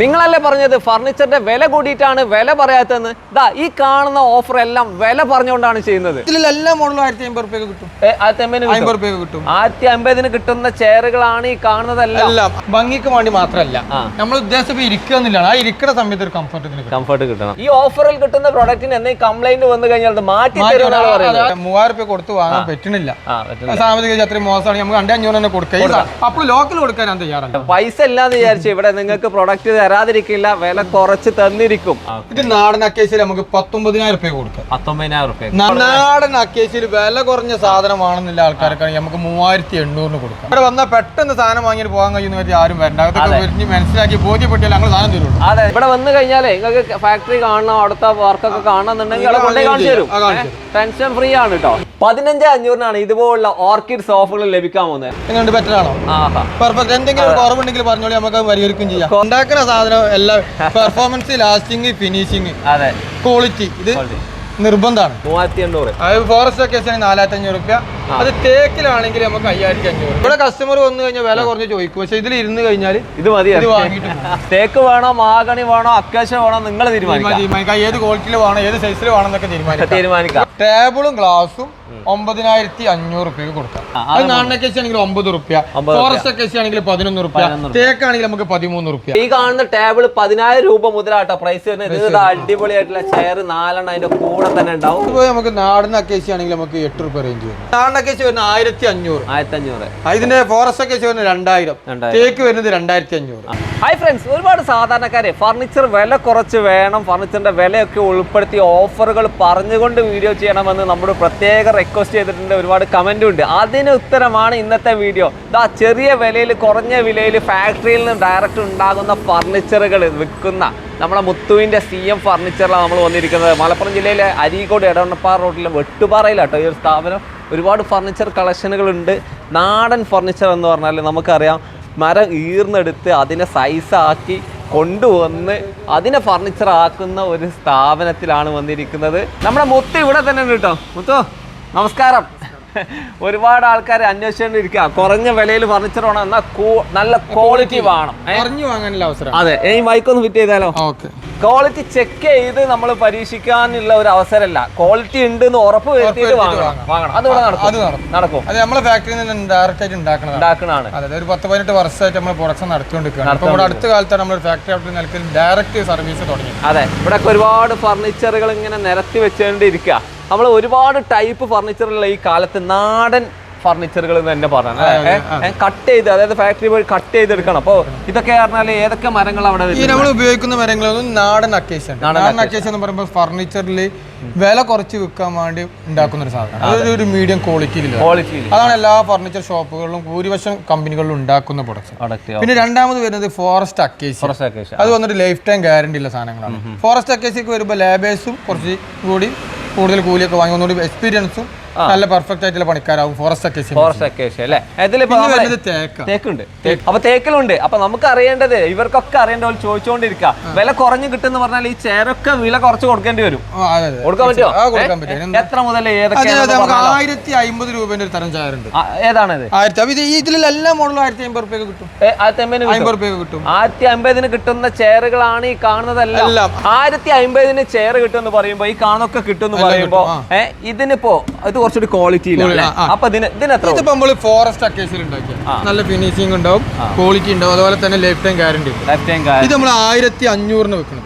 നിങ്ങളല്ലേ പറഞ്ഞത് ഫർണിച്ചറിന്റെ വില കൂടിയിട്ടാണ് വില പറയാത്തതെന്ന്? ദാ ഈ കാണുന്ന ഓഫർ എല്ലാം വില പറഞ്ഞുകൊണ്ടാണ് ചെയ്യുന്നത്. ഇതിലെല്ലാ മോഡലും ആയിരത്തി അമ്പത് റുപ്യക്ക് കിട്ടും. ആയിരത്തി. അമ്പത് റുപ്യക്ക് കിട്ടും. ആയിരത്തി അമ്പതിന് കിട്ടുന്ന ചെയറുകളാണ് ഈ കാണുന്നതെല്ലാം? എല്ലാം. ഭംഗിക്ക് വേണ്ടി മാത്രമല്ല. നമ്മൾ ഉദ്ദേശം ഇരിക്കുന്നില്ലാണ് ആ ഇരിക്കുന്ന സമയത്ത് ഒരു കംഫർട്ട് കംഫർട്ട് കിട്ടണം. ഈ ഓഫറിൽ കിട്ടുന്ന പ്രൊഡക്റ്റിന് എന്തെങ്കിലും കംപ്ലൈന്റ് വന്നു കഴിഞ്ഞാൽ മാറ്റി മൂവായിരം റുപ്യ കൊടുത്ത് വാങ്ങാൻ പറ്റുന്നില്ല. സാമ്പത്തിക അത്രയും മോശമാണ്. നമുക്ക് രണ്ടേ അഞ്ഞൂറ് തന്നെ കൊടുക്കുക അപ്പോൾ ലോക്കൽ കൊടുക്കാൻ ഞാൻ തയ്യാറല്ല. പൈസ ഇല്ലാന്ന് വിചാരിച്ചു ഇവിടെ നിങ്ങൾക്ക് പ്രൊഡക്റ്റ് തരാതിരിക്കില്ല വില കുറച്ച് തന്നിരിക്കും. ഇത് നാടൻ അക്കേസിൽ നമുക്ക് പത്തൊമ്പതിനായിരം റുപ്യ കൊടുക്കാം. പത്തൊമ്പതിനായിരം റുപ്യ നാടൻ അക്കേസിൽ വില കുറഞ്ഞ സാധനമാണെന്നില്ല ആൾക്കാർക്ക് നമുക്ക് മൂവായിരത്തി എണ്ണൂറിന് കൊടുക്കാം. ഇവിടെ വന്നാൽ പെട്ടെന്ന് സാധനം വാങ്ങിയിട്ട് പോകാൻ കഴിയുന്ന പറ്റി ആരും വരണ്ട. അതൊക്കെ മനസ്സിലാക്കി ബോധ്യപ്പെട്ടാൽ ഞങ്ങൾ സാധനം തരുള്ളൂ. അതെ ഇവിടെ വന്നു കഴിഞ്ഞാലേ നിങ്ങൾക്ക് ഫാക്ടറി കാണണം അവിടുത്തെ വർക്കൊക്കെ കാണണമെന്നുണ്ടെങ്കിൽ അവിടെ കൊണ്ടേ കാണിച്ചു തരും. ആ, ടെൻഷൻ ഫ്രീ ആണ് കേട്ടോ പതിനഞ്ച് അഞ്ഞൂറിനാണ് ഇതുപോലുള്ള ഓർക്കിഡ് സോഫുകൾ ലഭിക്കാൻ പോകുന്നത്. ബെറ്റർ ആണോ? പെർഫെക്റ്റ് എന്തെങ്കിലും കുറവുണ്ടെങ്കിൽ പറഞ്ഞോളി നമുക്ക് പരിഹരിക്കും ചെയ്യാം. ഉണ്ടാക്കുന്ന സാധനം എല്ലാം പെർഫോമൻസ് ലാസ്റ്റിംഗ് ഫിനിഷിങ് അതെ. ക്വാളിറ്റി ഇത് നിർബന്ധമാണ്. മൂവായിരത്തി എണ്ണൂറ് അത് ഫോറസ്റ്റ് ഒക്കെ ആണെങ്കിൽ നാലായിരത്തി അഞ്ഞൂറ് റുപ്യ അത് തേക്കിലാണെങ്കിൽ നമുക്ക് അയ്യായിരത്തി അഞ്ഞൂറ് ഇവിടെ കസ്റ്റമർ വന്നു കഴിഞ്ഞാൽ വില കുറഞ്ഞ് ചോദിക്കും. പക്ഷെ ഇതിൽ ഇരുന്ന് കഴിഞ്ഞാൽ ഇത് മതി ഇത് വാങ്ങിയിട്ട് തേക്ക് വേണോ മാഗണി വേണോ അക്കാശം വേണോ നിങ്ങൾ തീരുമാനിക്കാം. തീരുമാനിക്കാം. ഏത് ക്വാളിറ്റിയിൽ വേണോ ഏത് സൈസിൽ വേണം എന്നൊക്കെ തീരുമാനിക്കാം. തീരുമാനിക്കാം. ടേബിളും ഗ്ലാസും ഒമ്പതിനായിരത്തി അഞ്ഞൂറ് റുപ്യക്ക് കൊടുക്കാം അത് നാണ്ണക്കേശ് ആണെങ്കിൽ ഒമ്പത് റുപ്യ ഫോറസ്റ്റ് കേസ് ആണെങ്കിൽ പതിനൊന്ന് റുപ്യ തേക്കാണെങ്കിൽ നമുക്ക് പതിമൂന്ന് റുപ്യ ഈ കാണുന്ന ടേബിൾ പതിനായിരം രൂപ മുതലാട്ടോ പ്രൈസ് വരുന്നത്. അടിപൊളിയായിട്ടുള്ള ചെയർ നാലെണ്ണം അതിന്റെ കൂടെ തന്നെ ഉണ്ടാവും. നമുക്ക് നാടൻ അക്കേശി ആണെങ്കിൽ നമുക്ക് എട്ട് റുപ്യ റേഞ്ച് വരും. നാടൻ അക്കേശ് വരുന്ന ആയിരത്തി അഞ്ഞൂറ് ആയിരത്തി അഞ്ഞൂറ് ഇതിന്റെ ഫോറസ്റ്റ് കേസ് വരുന്നത് രണ്ടായിരം. രണ്ടായിരം. തേക്ക് വരുന്നത് രണ്ടായിരത്തി അഞ്ഞൂറ് ഹായ് ഫ്രണ്ട്സ് ഒരുപാട് സാധാരണക്കാരെ ഫർണിച്ചർ വില കുറച്ച് വേണം. ഫർണിച്ചറിന്റെ വിലയൊക്കെ ഉൾപ്പെടുത്തി ഓഫറുകൾ പറഞ്ഞുകൊണ്ട് വീഡിയോ ചെയ്യണമെന്ന് നമ്മുടെ പ്രത്യേക റിക്വസ്റ്റ് ചെയ്തിട്ടുണ്ട് ഒരുപാട് കമന്റും ഉണ്ട്. അതിന് ഉത്തരമാണ് ഇന്നത്തെ വീഡിയോ ഇതാ ചെറിയ വിലയിൽ കുറഞ്ഞ വിലയിൽ ഫാക്ടറിയിൽ നിന്ന് ഡയറക്റ്റ് ഉണ്ടാകുന്ന ഫർണിച്ചറുകൾ വിൽക്കുന്ന നമ്മളെ മുത്തുവിന്റെ സി എം ഫർണിച്ചറിലാണ് നമ്മൾ വന്നിരിക്കുന്നത്. മലപ്പുറം ജില്ലയിലെ അരീക്കോട് എടവണ്ണപ്പാറ റോഡിലെ വെട്ടുപാറയിലാട്ടോ ഈ ഒരു സ്ഥാപനം. ഒരുപാട് ഫർണിച്ചർ കളക്ഷനുകളുണ്ട് നാടൻ ഫർണിച്ചർ എന്ന് പറഞ്ഞാൽ നമുക്കറിയാം മരം ഈർന്നെടുത്ത് അതിനെ സൈസാക്കി കൊണ്ടുവന്ന് അതിനെ ഫർണിച്ചർ ആക്കുന്ന ഒരു സ്ഥാപനത്തിലാണ് വന്നിരിക്കുന്നത്. നമ്മുടെ മുത്ത് ഇവിടെ തന്നെ ഉണ്ട് കേട്ടോ മുത്തു? നമസ്കാരം. ഒരുപാട് ആൾക്കാർ അന്വേഷിച്ചുകൊണ്ടിരിക്കുക കുറഞ്ഞ വിലയിൽ ഫർണിച്ചർ വേണം എന്നാൽ നല്ല ക്വാളിറ്റി വേണം? അറിഞ്ഞു വാങ്ങാനുള്ള അവസരം. അതെ ഈ മൈക്കൊന്ന് ഫിറ്റ് ചെയ്താലോ? ഓക്കെ. ക്വാളിറ്റി ചെക്ക് ചെയ്ത് നമ്മൾ പരീക്ഷിക്കാനുള്ള ഒരു അവസരമല്ല. ക്വാളിറ്റി ഉണ്ട് എന്ന് ഉറപ്പ് വരുത്തിയിട്ട് വാങ്ങണം. വാങ്ങണം. അത് നടക്കും. നടക്കും. അത് നമ്മളെ ഫാക്ടറിയിൽ നിന്ന് ഡയറക്റ്റ് ആയിട്ട് ഉണ്ടാക്കുന്നതാണ് ഉണ്ടാക്കണാണ് അതെ ഒരു പത്ത് പതിനെട്ട് വർഷമായിട്ട് നമ്മൾ പ്രൊഡക്ഷൻ നടത്തിക്കൊണ്ടിരിക്കുകയാണ്. അപ്പോൾ ഇവിടെ അടുത്ത കാലത്താണ് നമ്മൾ ഫാക്ടറി ഔട്ട് നിലയ്ക്ക് ഡയറക്റ്റ് സർവീസ് തുടങ്ങി അതെ ഇവിടെ ഒരുപാട് ഫർണിച്ചറുകൾ ഇങ്ങനെ നിരത്തി വെച്ചുകൊണ്ടിരിക്കുക നമ്മൾ ഒരുപാട് ടൈപ്പ് ഫർണിച്ചറുള്ള ഈ കാലത്ത് നാടൻ ഫർണിച്ചറുകൾ എന്ന് തന്നെ പറഞ്ഞു കട്ട് ചെയ്ത് അതായത് ഫാക്ടറി പോയി കട്ട് ചെയ്തെടുക്കണം. അപ്പോൾ ഇതൊക്കെ പറഞ്ഞാൽ ഏതൊക്കെ മരങ്ങൾ അവിടെ ഈ നമ്മൾ ഉപയോഗിക്കുന്ന മരങ്ങളൊന്നും നാടൻ അക്കേഷൻ നാടൻ അക്കേഷൻ എന്ന് പറയുമ്പോൾ ഫർണിച്ചറിൽ വില കുറച്ച് വിൽക്കാൻ വേണ്ടി ഉണ്ടാക്കുന്ന ഒരു സാധനം അതൊരു ഒരു മീഡിയം ക്വാളിറ്റി ക്വാളിറ്റി അതാണ് എല്ലാ ഫർണിച്ചർ ഷോപ്പുകളിലും ഭൂരിപക്ഷം കമ്പനികളിലും ഉണ്ടാക്കുന്ന പ്രൊഡക്റ്റ് പിന്നെ രണ്ടാമത് വരുന്നത് ഫോറസ്റ്റ് അക്കേഷൻ അത് വന്നിട്ട് ലൈഫ് ടൈം ഗ്യാരണ്ടി ഉള്ള സാധനങ്ങളാണ്. ഫോറസ്റ്റ് അക്കേസിക്ക് വരുമ്പോൾ ലേബേഴ്സും കുറച്ച് കൂടി കൂടുതൽ കൂലിയൊക്കെ വാങ്ങി ഒന്നുകൂടി എക്സ്പീരിയൻസും നല്ല പെർഫെക്റ്റ് ആയിട്ടുള്ള പണിക്കാരാവും ഫോറസ്റ്റ് അക്കേഷൻ ഫോറസ്റ്റ് അക്കേഷ്യ അല്ലേ? ഇതിലിപ്പോ തേക്കുണ്ട്. തേക്ക്. അപ്പൊ തേക്കിലുണ്ട്. അപ്പൊ നമുക്ക് അറിയേണ്ടത് ഇവർക്കൊക്കെ അറിയേണ്ട പോലെ ചോദിച്ചുകൊണ്ടിരിക്കുക വില കുറഞ്ഞു കിട്ടുന്ന പറഞ്ഞാൽ ഈ ചേരൊക്കെ വില കുറച്ച് കൊടുക്കേണ്ടി വരും. കൊടുക്കാൻ പറ്റുമോ? എത്ര മുതൽ ഏതൊക്കെ ആയിരത്തി അമ്പത് രൂപേന്റെ ഒരു തരം ചായ ഉണ്ട്. ഏതാണിത്? ആയിരത്തി അപ്പൊ ഇത് ഈ ഇതിൽ എല്ലാ മോഡലും ആയിരത്തി അമ്പത് റുപ്യക്ക് കിട്ടും. ആയിരത്തി അമ്പതിന് കിട്ടും. അമ്പത് റുപ്യ കിട്ടും. ആയിരത്തി അമ്പതിന് കിട്ടുന്ന ചെയറുകളാണ് ഈ കാണുന്നതെല്ലാം. ആയിരത്തി അമ്പതിന് ചെയർ കിട്ടുമെന്ന് പറയുമ്പോ ഈ കാണൊക്കെ കിട്ടും, ഏഹ് ഇതിനിപ്പോ ഇത് കുറച്ചുകൂടി ക്വാളിറ്റി. അപ്പൊ ഇതിപ്പോ നമ്മൾ ഫോറസ്റ്റ് അക്കേസിൽ ഉണ്ടാക്കിയ. നല്ല ഫിനിഷിംഗ് ഉണ്ടാവും ക്വാളിറ്റി ഉണ്ടാവും. അതുപോലെ തന്നെ life time guarantee life time ഇത് നമ്മൾ ആയിരത്തി അഞ്ഞൂറിന് വെക്കണം.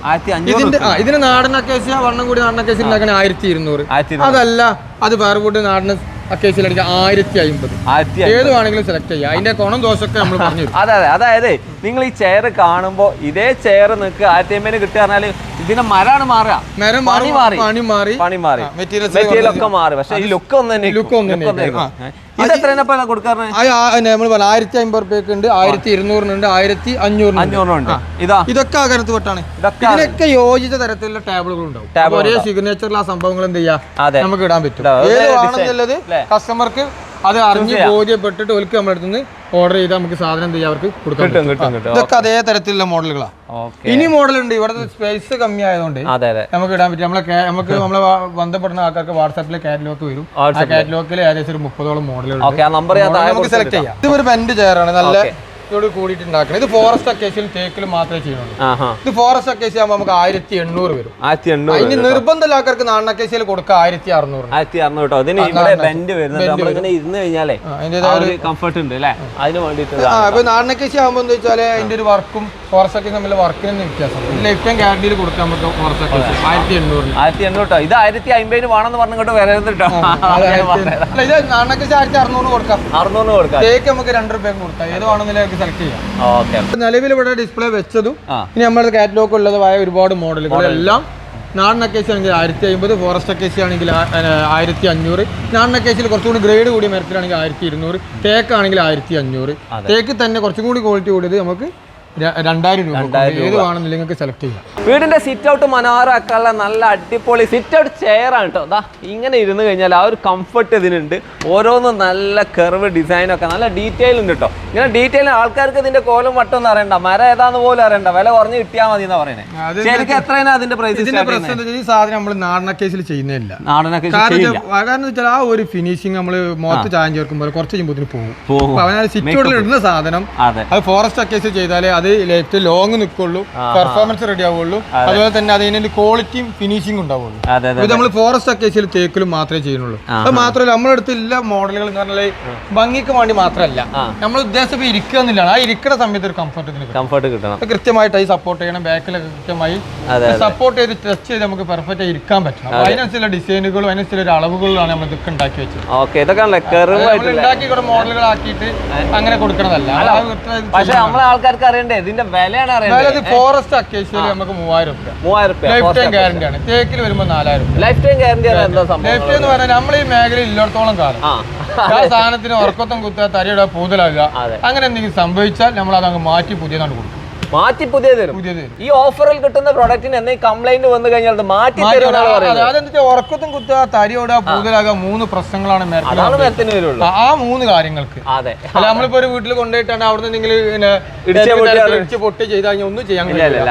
ഇതിന്റെ ഇതിന് നാടൻ അക്കേസ് വണ്ണം കൂടി നാടൻ അക്കേസിൽ ഉണ്ടാക്കണേ ആയിരത്തി ഇരുന്നൂറ്. അതല്ല അത് വേറെ കൂടി നാടൻ അക്കേഷ്യയിൽ അടിക്കുക ആയിരത്തി അമ്പത് ആയിരത്തി ഏത് വേണമെങ്കിലും സെലക്ട് ചെയ്യാം. അതിന്റെ ഗുണം ദോഷമൊക്കെ നമ്മൾ പറഞ്ഞു അതെ അതെ. അതായത് നിങ്ങൾ ഈ ചെയർ കാണുമ്പോ ഇതേ ചെയർ നിൽക്കുക ആയിരത്തി അമ്പതിന് കിട്ടുക പറഞ്ഞാൽ ഇതിന്റെ മരാണ് മാറുക. മരം പണി മാറി. മാറി. പണി മാറി. പണി മാറി. മെറ്റീരിയൽസ് മെറ്റീരിയൽ ഒക്കെ മാറി. പക്ഷെ ഈ ലുക്ക് ഒന്ന് തന്നെ look ഒന്ന് തന്നെ നമ്മൾ ആയിരത്തി അമ്പത് റുപ്യക്ക് ഉണ്ട് ആയിരത്തി ഇരുന്നൂറിനുണ്ട് ആയിരത്തി അഞ്ഞൂറിനുണ്ട്. അഞ്ഞൂറിനുണ്ട്. ഇതാ. ഇതൊക്കെ ആ കരുത്ത് പെട്ടാണ്. ഇതിനൊക്കെ യോജിച്ച തരത്തിലുള്ള ടേബിളുകൾ ഉണ്ടാവും. ഒരേ സിഗ്നേച്ചറിൽ ആ സംഭവങ്ങൾ എന്ത് ചെയ്യാം? നമുക്ക് ഇടാൻ പറ്റും. ഇതാ, ഏത് ഒരേ കസ്റ്റമർക്ക് അത് അറിഞ്ഞ് ബോധ്യപ്പെട്ടിട്ട് ഒരിക്കൽ നമ്മുടെ അടുത്ത് നിന്ന് ഓർഡർ ചെയ്താൽ നമുക്ക് സാധനം എന്ത് ചെയ്യാം അവർക്ക് കിട്ടും ഇതൊക്കെ അതേ തരത്തിലുള്ള മോഡലുകളാണ് ഓക്കെ. ഇനി മോഡൽ ഉണ്ട് ഇവിടുത്തെ സ്പേസ് കമ്മി ആയതുകൊണ്ട് അതെ അതെ. നമുക്ക് ഇടാൻ പറ്റും. നമ്മളെ നമുക്ക് നമ്മളെ ബന്ധപ്പെടുന്ന ആൾക്കാർക്ക് വാട്സാപ്പിൽ കാറ്റലോഗ് വരും. ആ കാറ്റലോഗിൽ ഏകദേശം ഒരു മുപ്പതോളം മോഡലുകൾ നമുക്ക് സെലക്ട് ചെയ്യാം. ഇത് ഒരു പെന്റ് ചെയറാണ് നല്ല ഇതോട് കൂടിയിട്ട് ഉണ്ടാക്കണം ഇത് ഫോറസ്റ്റ് അക്കേഷ്യയിൽ തേക്കിൽ മാത്രമേ ചെയ്യുന്നുള്ളൂ. ഇത് ഫോറസ്റ്റ് അക്കേഷ്യ ആകുമ്പോൾ നമുക്ക് ആയിരത്തി എണ്ണൂറ് വരും. ആയിരത്തി എണ്ണൂറ് അതിന് നിർബന്ധമില്ല ആൾക്കാർക്ക് നാണ്ണ അക്കേഷ്യയിൽ കൊടുക്കുക ആയിരത്തി അറുന്നൂറ് ആയിരത്തി അറുന്നൂറ് അതിന് ഇവിടെ ബെൻഡ് വരുന്നുണ്ട്. ഇരുന്ന് കഴിഞ്ഞാലേ കംഫർട്ട് ഉണ്ട് അല്ലേ? അതിന് വേണ്ടിയിട്ട് ആ ഇപ്പൊ നാണ്ണ അക്കേഷ്യ ആകുമ്പോൾ എന്താ വെച്ചാൽ അതിന്റെ ഒരു വർക്കും ഫോറസ്റ്റ് അക്കേഷ്യ തമ്മിൽ വർക്കിന് വ്യത്യാസം. ലൈഫ് ടൈം ഗ്യാരണ്ടിയിൽ കൊടുക്കാൻ നമുക്ക് ഫോറസ്റ്റ് അക്കേഷ്യ ആയിരത്തി എണ്ണൂറ് ആയിരത്തി എണ്ണൂറ് ഇത് ആയിരത്തി അമ്പതിന് വേണമെന്ന് പറഞ്ഞിട്ട് വരരുത് കേട്ടോ. ഇത് നാണ്ണ അക്കേഷ്യ ആയിരത്തി അറുന്നൂറ് കൊടുക്കാം. അറുന്നൂറ് കൊടുക്കാം. തേക്ക് നമുക്ക് രണ്ട് റുപ്യക്ക് കൊടുക്കാം. ഏത് വേണമെന്നില്ല സെലക്ട് ചെയ്യാം. ഓക്കെ നിലവിൽ ഇവിടെ ഡിസ്പ്ലേ വെച്ചതും ഇനി നമ്മുടെ കാറ്റലോഗ് ഉള്ളതുമായ ഒരുപാട് മോഡലുകൾ എല്ലാം നാടൻ അക്കേസി ആണെങ്കിൽ ആയിരത്തി അമ്പത് ഫോറസ്റ്റ് അക്കേസി ആണെങ്കിൽ ആയിരത്തി അഞ്ഞൂറ് നാടൻ അക്കേസിൽ കുറച്ചുകൂടി ഗ്രേഡ് കൂടിയ മരത്തിലാണെങ്കിൽ ആയിരത്തി ഇരുന്നൂറ് തേക്കാണെങ്കിൽ ആയിരത്തി അഞ്ഞൂറ് തേക്ക് തന്നെ കുറച്ചും കൂടി ക്വാളിറ്റി കൂടിയത് നമുക്ക് രണ്ടായിരം രൂപ. ഏത് വേണമെന്നില്ല നിങ്ങൾക്ക് സെലക്ട് ചെയ്യാം. വീടിന്റെ സിറ്റ് ഔട്ട് മനോഹരമാക്കാനുള്ള നല്ല അടിപൊളി സിറ്റ് ഔട്ട് ചെയർ ആണ് കേട്ടോ ദാ ഇങ്ങനെ ഇരുന്ന് കഴിഞ്ഞാൽ ആ ഒരു കംഫർട്ട് ഇതിനുണ്ട്. ഓരോന്നും നല്ല കെർവ് ഡിസൈനൊക്കെ നല്ല ഡീറ്റെയിൽ ഉണ്ട് കേട്ടോ ഇങ്ങനെ ഡീറ്റെയിൽ ആൾക്കാർക്ക് ഇതിന്റെ കോലും വട്ടം ഒന്നും അറിയണ്ട. മരം ഏതാന്ന് പോലും അറിയണ്ട. വില കുറഞ്ഞ് കിട്ടിയാൽ മതി എന്നാ പറയുന്നത് അത് ശരിക്കും എത്രയാണ് അതിന്റെ പ്രൈസ് ഇതിന്റെ പ്രശ്നം ഈ സാധനം നമ്മൾ നാടൻ അക്കേഷ്യയിൽ ചെയ്യുന്നില്ല നാടനൊക്കെ കാരണം വെച്ചാൽ ആ ഒരു ഫിനിഷിംഗ് നമ്മൾ മുഖത്ത് ചായം ചേർക്കുമ്പോൾ കുറച്ച് കഴിയുമ്പോൾ പോകും. പോകും. അവനാ അവനാൽ ഔട്ടിൽ ഇടുന്ന സാധനം അതെ. അത് ഫോറസ്റ്റ് അക്കേസ് ചെയ്താലേ അത് ലൈഫ് ലോങ് നിൽക്കുള്ളൂ പെർഫോമൻസ് റെഡി ആവുള്ളൂ. അതുപോലെ തന്നെ അതിന് ക്വാളിറ്റിയും ഫിനിഷിംഗ് ഉണ്ടാവുള്ളൂ. ഇത് നമ്മൾ ഫോറസ്റ്റ് അക്കേസിൽ തേക്കിലും മാത്രമേ ചെയ്യുന്നുള്ളൂ. അത് മാത്രമല്ല നമ്മുടെ അടുത്ത് എല്ലാ മോഡലുകളും പറഞ്ഞാൽ ഭംഗിക്ക് വേണ്ടി മാത്രമല്ല. നമ്മൾ ഉദ്ദേശം ഇരിക്കുക എന്നില്ലാണ് ആ ഇരിക്കുന്ന സമയത്ത് ഒരു കംഫർട്ട് കംഫർട്ട് കിട്ടണം. കൃത്യമായിട്ട് ഈ സപ്പോർട്ട് ചെയ്യണം. ബാക്കിലൊക്കെ കൃത്യമായി സപ്പോർട്ട് ചെയ്ത് ടച്ച് ചെയ്ത് നമുക്ക് പെർഫെക്റ്റ് ആയി ഇരിക്കാൻ പറ്റണം. അതിനനുസരിച്ച് അതിനനുസരിച്ചുള്ള ഡിസൈനുകളും അതിനനുസരിച്ചുള്ള അളവുകളിലാണ് നമ്മൾ ഇതൊക്കെ ഉണ്ടാക്കി വെച്ചത്. ഓക്കെ ഇതൊക്കെ ഉണ്ടാക്കി മോഡലുകളാക്കിയിട്ട് അങ്ങനെ കൊടുക്കണതല്ല. പക്ഷേ പക്ഷെ നമ്മളെ ആൾക്കാർക്ക് അറിയണ്ടേ ഇതിന്റെ വിലയാണ് അറിയേണ്ടത്. ഫോറസ്റ്റ് അക്കേഷ്യയിൽ നമുക്ക് മൂവായിരം മൂവായിരം ലൈഫ് ടൈം ഗ്യാരണ്ടി ആണ്. തേക്കിൽ വരുമ്പോൾ നാലായിരം ലൈഫ് ടൈം ഗ്യാരണ്ടി ആണ് എന്താ സംഭവം ലൈഫ് ടൈം എന്ന് പറഞ്ഞാൽ നമ്മൾ ഈ മേഖലയിൽ ഇല്ലോടത്തോളം കാലം. ആ. സാധനത്തിന് ഉറക്കത്തും കുത്തുക തരിയുടെ പൂതലാകുക. അങ്ങനെ എന്തെങ്കിലും സംഭവിച്ചാൽ നമ്മൾ അതങ്ങ് മാറ്റി പുതിയതാണ് കൊടുക്കും. മാറ്റി പുതിയ തരും. ഈ ഓഫറിൽ കിട്ടുന്ന പ്രൊഡക്റ്റിന് എന്തെങ്കിലും കംപ്ലൈന്റ് വന്നു കഴിഞ്ഞാൽ മാറ്റി തരും. ഉറക്കത്തും കുത്തുക തരിയോടുക പൂതലാകുക മൂന്ന് പ്രശ്നങ്ങളാണ് അതാണ് വരുള്ളൂ. ആ- മൂന്ന് കാര്യങ്ങൾക്ക്. അതെ. അല്ല നമ്മളിപ്പോ ഒരു വീട്ടിൽ കൊണ്ടുപോയിട്ടാണ് അവിടെ നിന്ന് ഇടിച്ച് പൊട്ടിയാൽ ഇടിച്ച് പൊട്ടി ചെയ്ത് കഴിഞ്ഞാൽ ഒന്നും ചെയ്യാൻ കഴിയില്ല.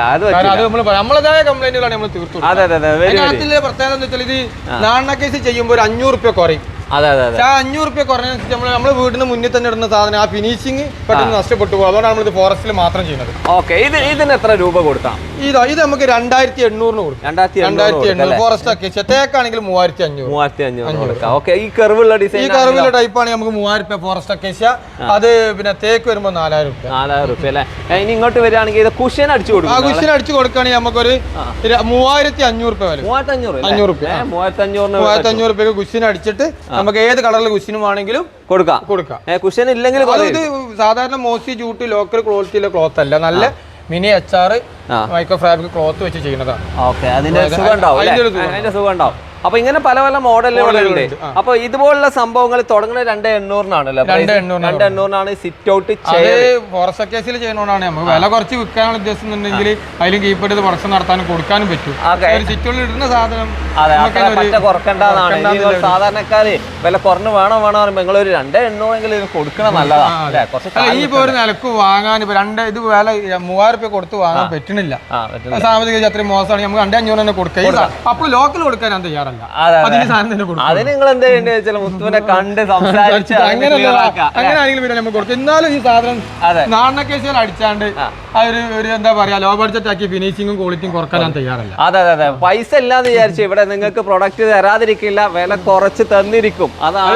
നമ്മളതായ കംപ്ലൈന്റുകളാണ് നമ്മൾ തീർത്തു അതെ അതെ അതെ വരും അതിനകത്തിലെ പ്രത്യേകത എന്ന് വെച്ചാൽ ഇത് നാണ കേസ് ചെയ്യുമ്പോൾ ഒരു അഞ്ഞൂറ് റുപ്യ കുറയും. അതെ അതെ അതെ. പക്ഷെ ആ അഞ്ഞൂറ് റുപ്യ കുറഞ്ഞ നമ്മൾ നമ്മൾ വീടിന് മുന്നിൽ തന്നെ ഇടുന്ന സാധനം ആ ഫിനിഷിങ് പെട്ടെന്ന് നഷ്ടപ്പെട്ടു പോകും അതുകൊണ്ടാണ് നമ്മൾ ഇത് ഫോറസ്റ്റിൽ മാത്രം ചെയ്യുന്നത്. ഓക്കെ. ഇത് ഇതിന് എത്ര രൂപ കൊടുക്കാം? ഇതാ ഇത് നമുക്ക് രണ്ടായിരത്തി എണ്ണൂറിന് കൊടുക്കും രണ്ടായിരത്തി രണ്ടായിരത്തി എണ്ണൂറ് ഫോറസ്റ്റ് ഒക്കെ. തേക്കാണെങ്കിൽ മൂവായിരത്തി അഞ്ഞൂറ് മൂവായിരത്തി അഞ്ഞൂറ്. കൊടുക്കാം. ഓക്കെ. ഈ കർവുള്ള ഡിസൈൻ ഈ കർവുള്ള ടൈപ്പ് ആണ് നമുക്ക് മൂവായിരം രൂപ ഫോറസ്റ്റ് അക്കേഷ്യ അത് പിന്നെ തേക്ക് വരുമ്പോൾ നാലായിരം രൂപ നാലായിരം രൂപ അല്ലേ ഇനി ഇങ്ങോട്ട് വരികയാണെങ്കിൽ ഇത് കുഷ്യൻ അടിച്ചു കൊടുക്കും കുഷൻ അടിച്ചു കൊടുക്കുകയാണെങ്കിൽ നമുക്കൊരു മൂവായിരത്തി അഞ്ഞൂറ് രൂപ വരും മൂവായിരത്തി അഞ്ഞൂറ് അഞ്ഞൂറ് രൂപ മൂവായിരത്തി അഞ്ഞൂറിന് മൂവായിരത്തി അഞ്ഞൂറ് രൂപ കുഷൻ അടിച്ചിട്ട് നമുക്ക് ഏത് കളറിൽ കുഷിനും ആണെങ്കിലും കൊടുക്കാം. കൊടുക്കാം. ഏ കുഷ്യൻ ഇല്ലെങ്കിൽ ഇത് സാധാരണ മോസ്റ്റ് ജൂട്ട് ലോക്കൽ ക്വാളിറ്റിയിലെ ക്ലോത്ത് അല്ല. നല്ല mini H R micro fabric cloth വെച്ച് ചെയ്യുന്നതാണ്. ഓക്കെ അതിന്റെ സുഖം ഉണ്ടാവും അതിന്റെ സുഖം ഉണ്ടാവും. അപ്പൊ ഇങ്ങനെ പല പല മോഡലുകളുണ്ട് അപ്പൊ ഇതുപോലുള്ള സംഭവങ്ങൾ തുടങ്ങുന്നത് രണ്ട് എണ്ണൂറിനാണല്ലോ. രണ്ട് എണ്ണൂറിനാണ് രണ്ട് എണ്ണൂറിനാണ് സിറ്റ് ഔട്ട് ഫോറസ്റ്റ് കേസിൽ ചെയ്യുന്നതുകൊണ്ടാണ് നമ്മൾ വില കുറച്ച് വിൽക്കാനുള്ള ഉദ്ദേശിക്കുന്നുണ്ടെങ്കിൽ അതിലും കീപ്പെടുത്ത് പ്രൊഡക്ഷൻ നടത്താനും കൊടുക്കാനും പറ്റും. സിറ്റുള്ളിൽ ഇടുന്ന സാധനം കുറക്കണ്ടെന്നാണ്. സാധാരണക്കാര് വില കുറഞ്ഞ് വേണം വേണം പറയുമ്പോൾ നിങ്ങൾ ഒരു രണ്ട് എണ്ണൂറെങ്കിലും കൊടുക്കണം നല്ലതാണ് ഈ ഇപ്പൊ ഒരു നിലയ്ക്ക് വാങ്ങാൻ ഇപ്പൊ രണ്ട് ഇത് വില മൂവായിരം രൂപ കൊടുത്ത് വാങ്ങാൻ പറ്റണില്ല സാമ്പത്തിക അത്രയും മോശമാണ് നമുക്ക് രണ്ടേ അഞ്ഞൂറ് തന്നെ കൊടുക്കുക അപ്പോൾ ലോക്കൽ കൊടുക്കാൻ ഞാൻ തയ്യാറല്ല അതെ അതെ. അതിന് നിങ്ങൾ എന്താ വെച്ചാൽ മുത്തുവിനെ കണ്ട് സംസാരിച്ച് പിന്നെ നമുക്ക് കൊടുക്കും. എന്നാലും ഈ സാധനം അടിച്ചാണ്ട് ഒരു ഒരു എന്താ പറയാ ലോ ബഡ്ജറ്റ് ആക്കി ഫിനിഷിങ്ങും ക്വാളിറ്റിയും കുറയ്ക്കാൻ ഞാൻ തയ്യാറല്ല. അതെ അതെ അതെ. പൈസ ഇല്ലാന്ന് വിചാരിച്ചു ഇവിടെ നിങ്ങൾക്ക് പ്രൊഡക്റ്റ് തരാതിരിക്കില്ല വില കുറച്ച് തന്നിരിക്കും. അതാണ്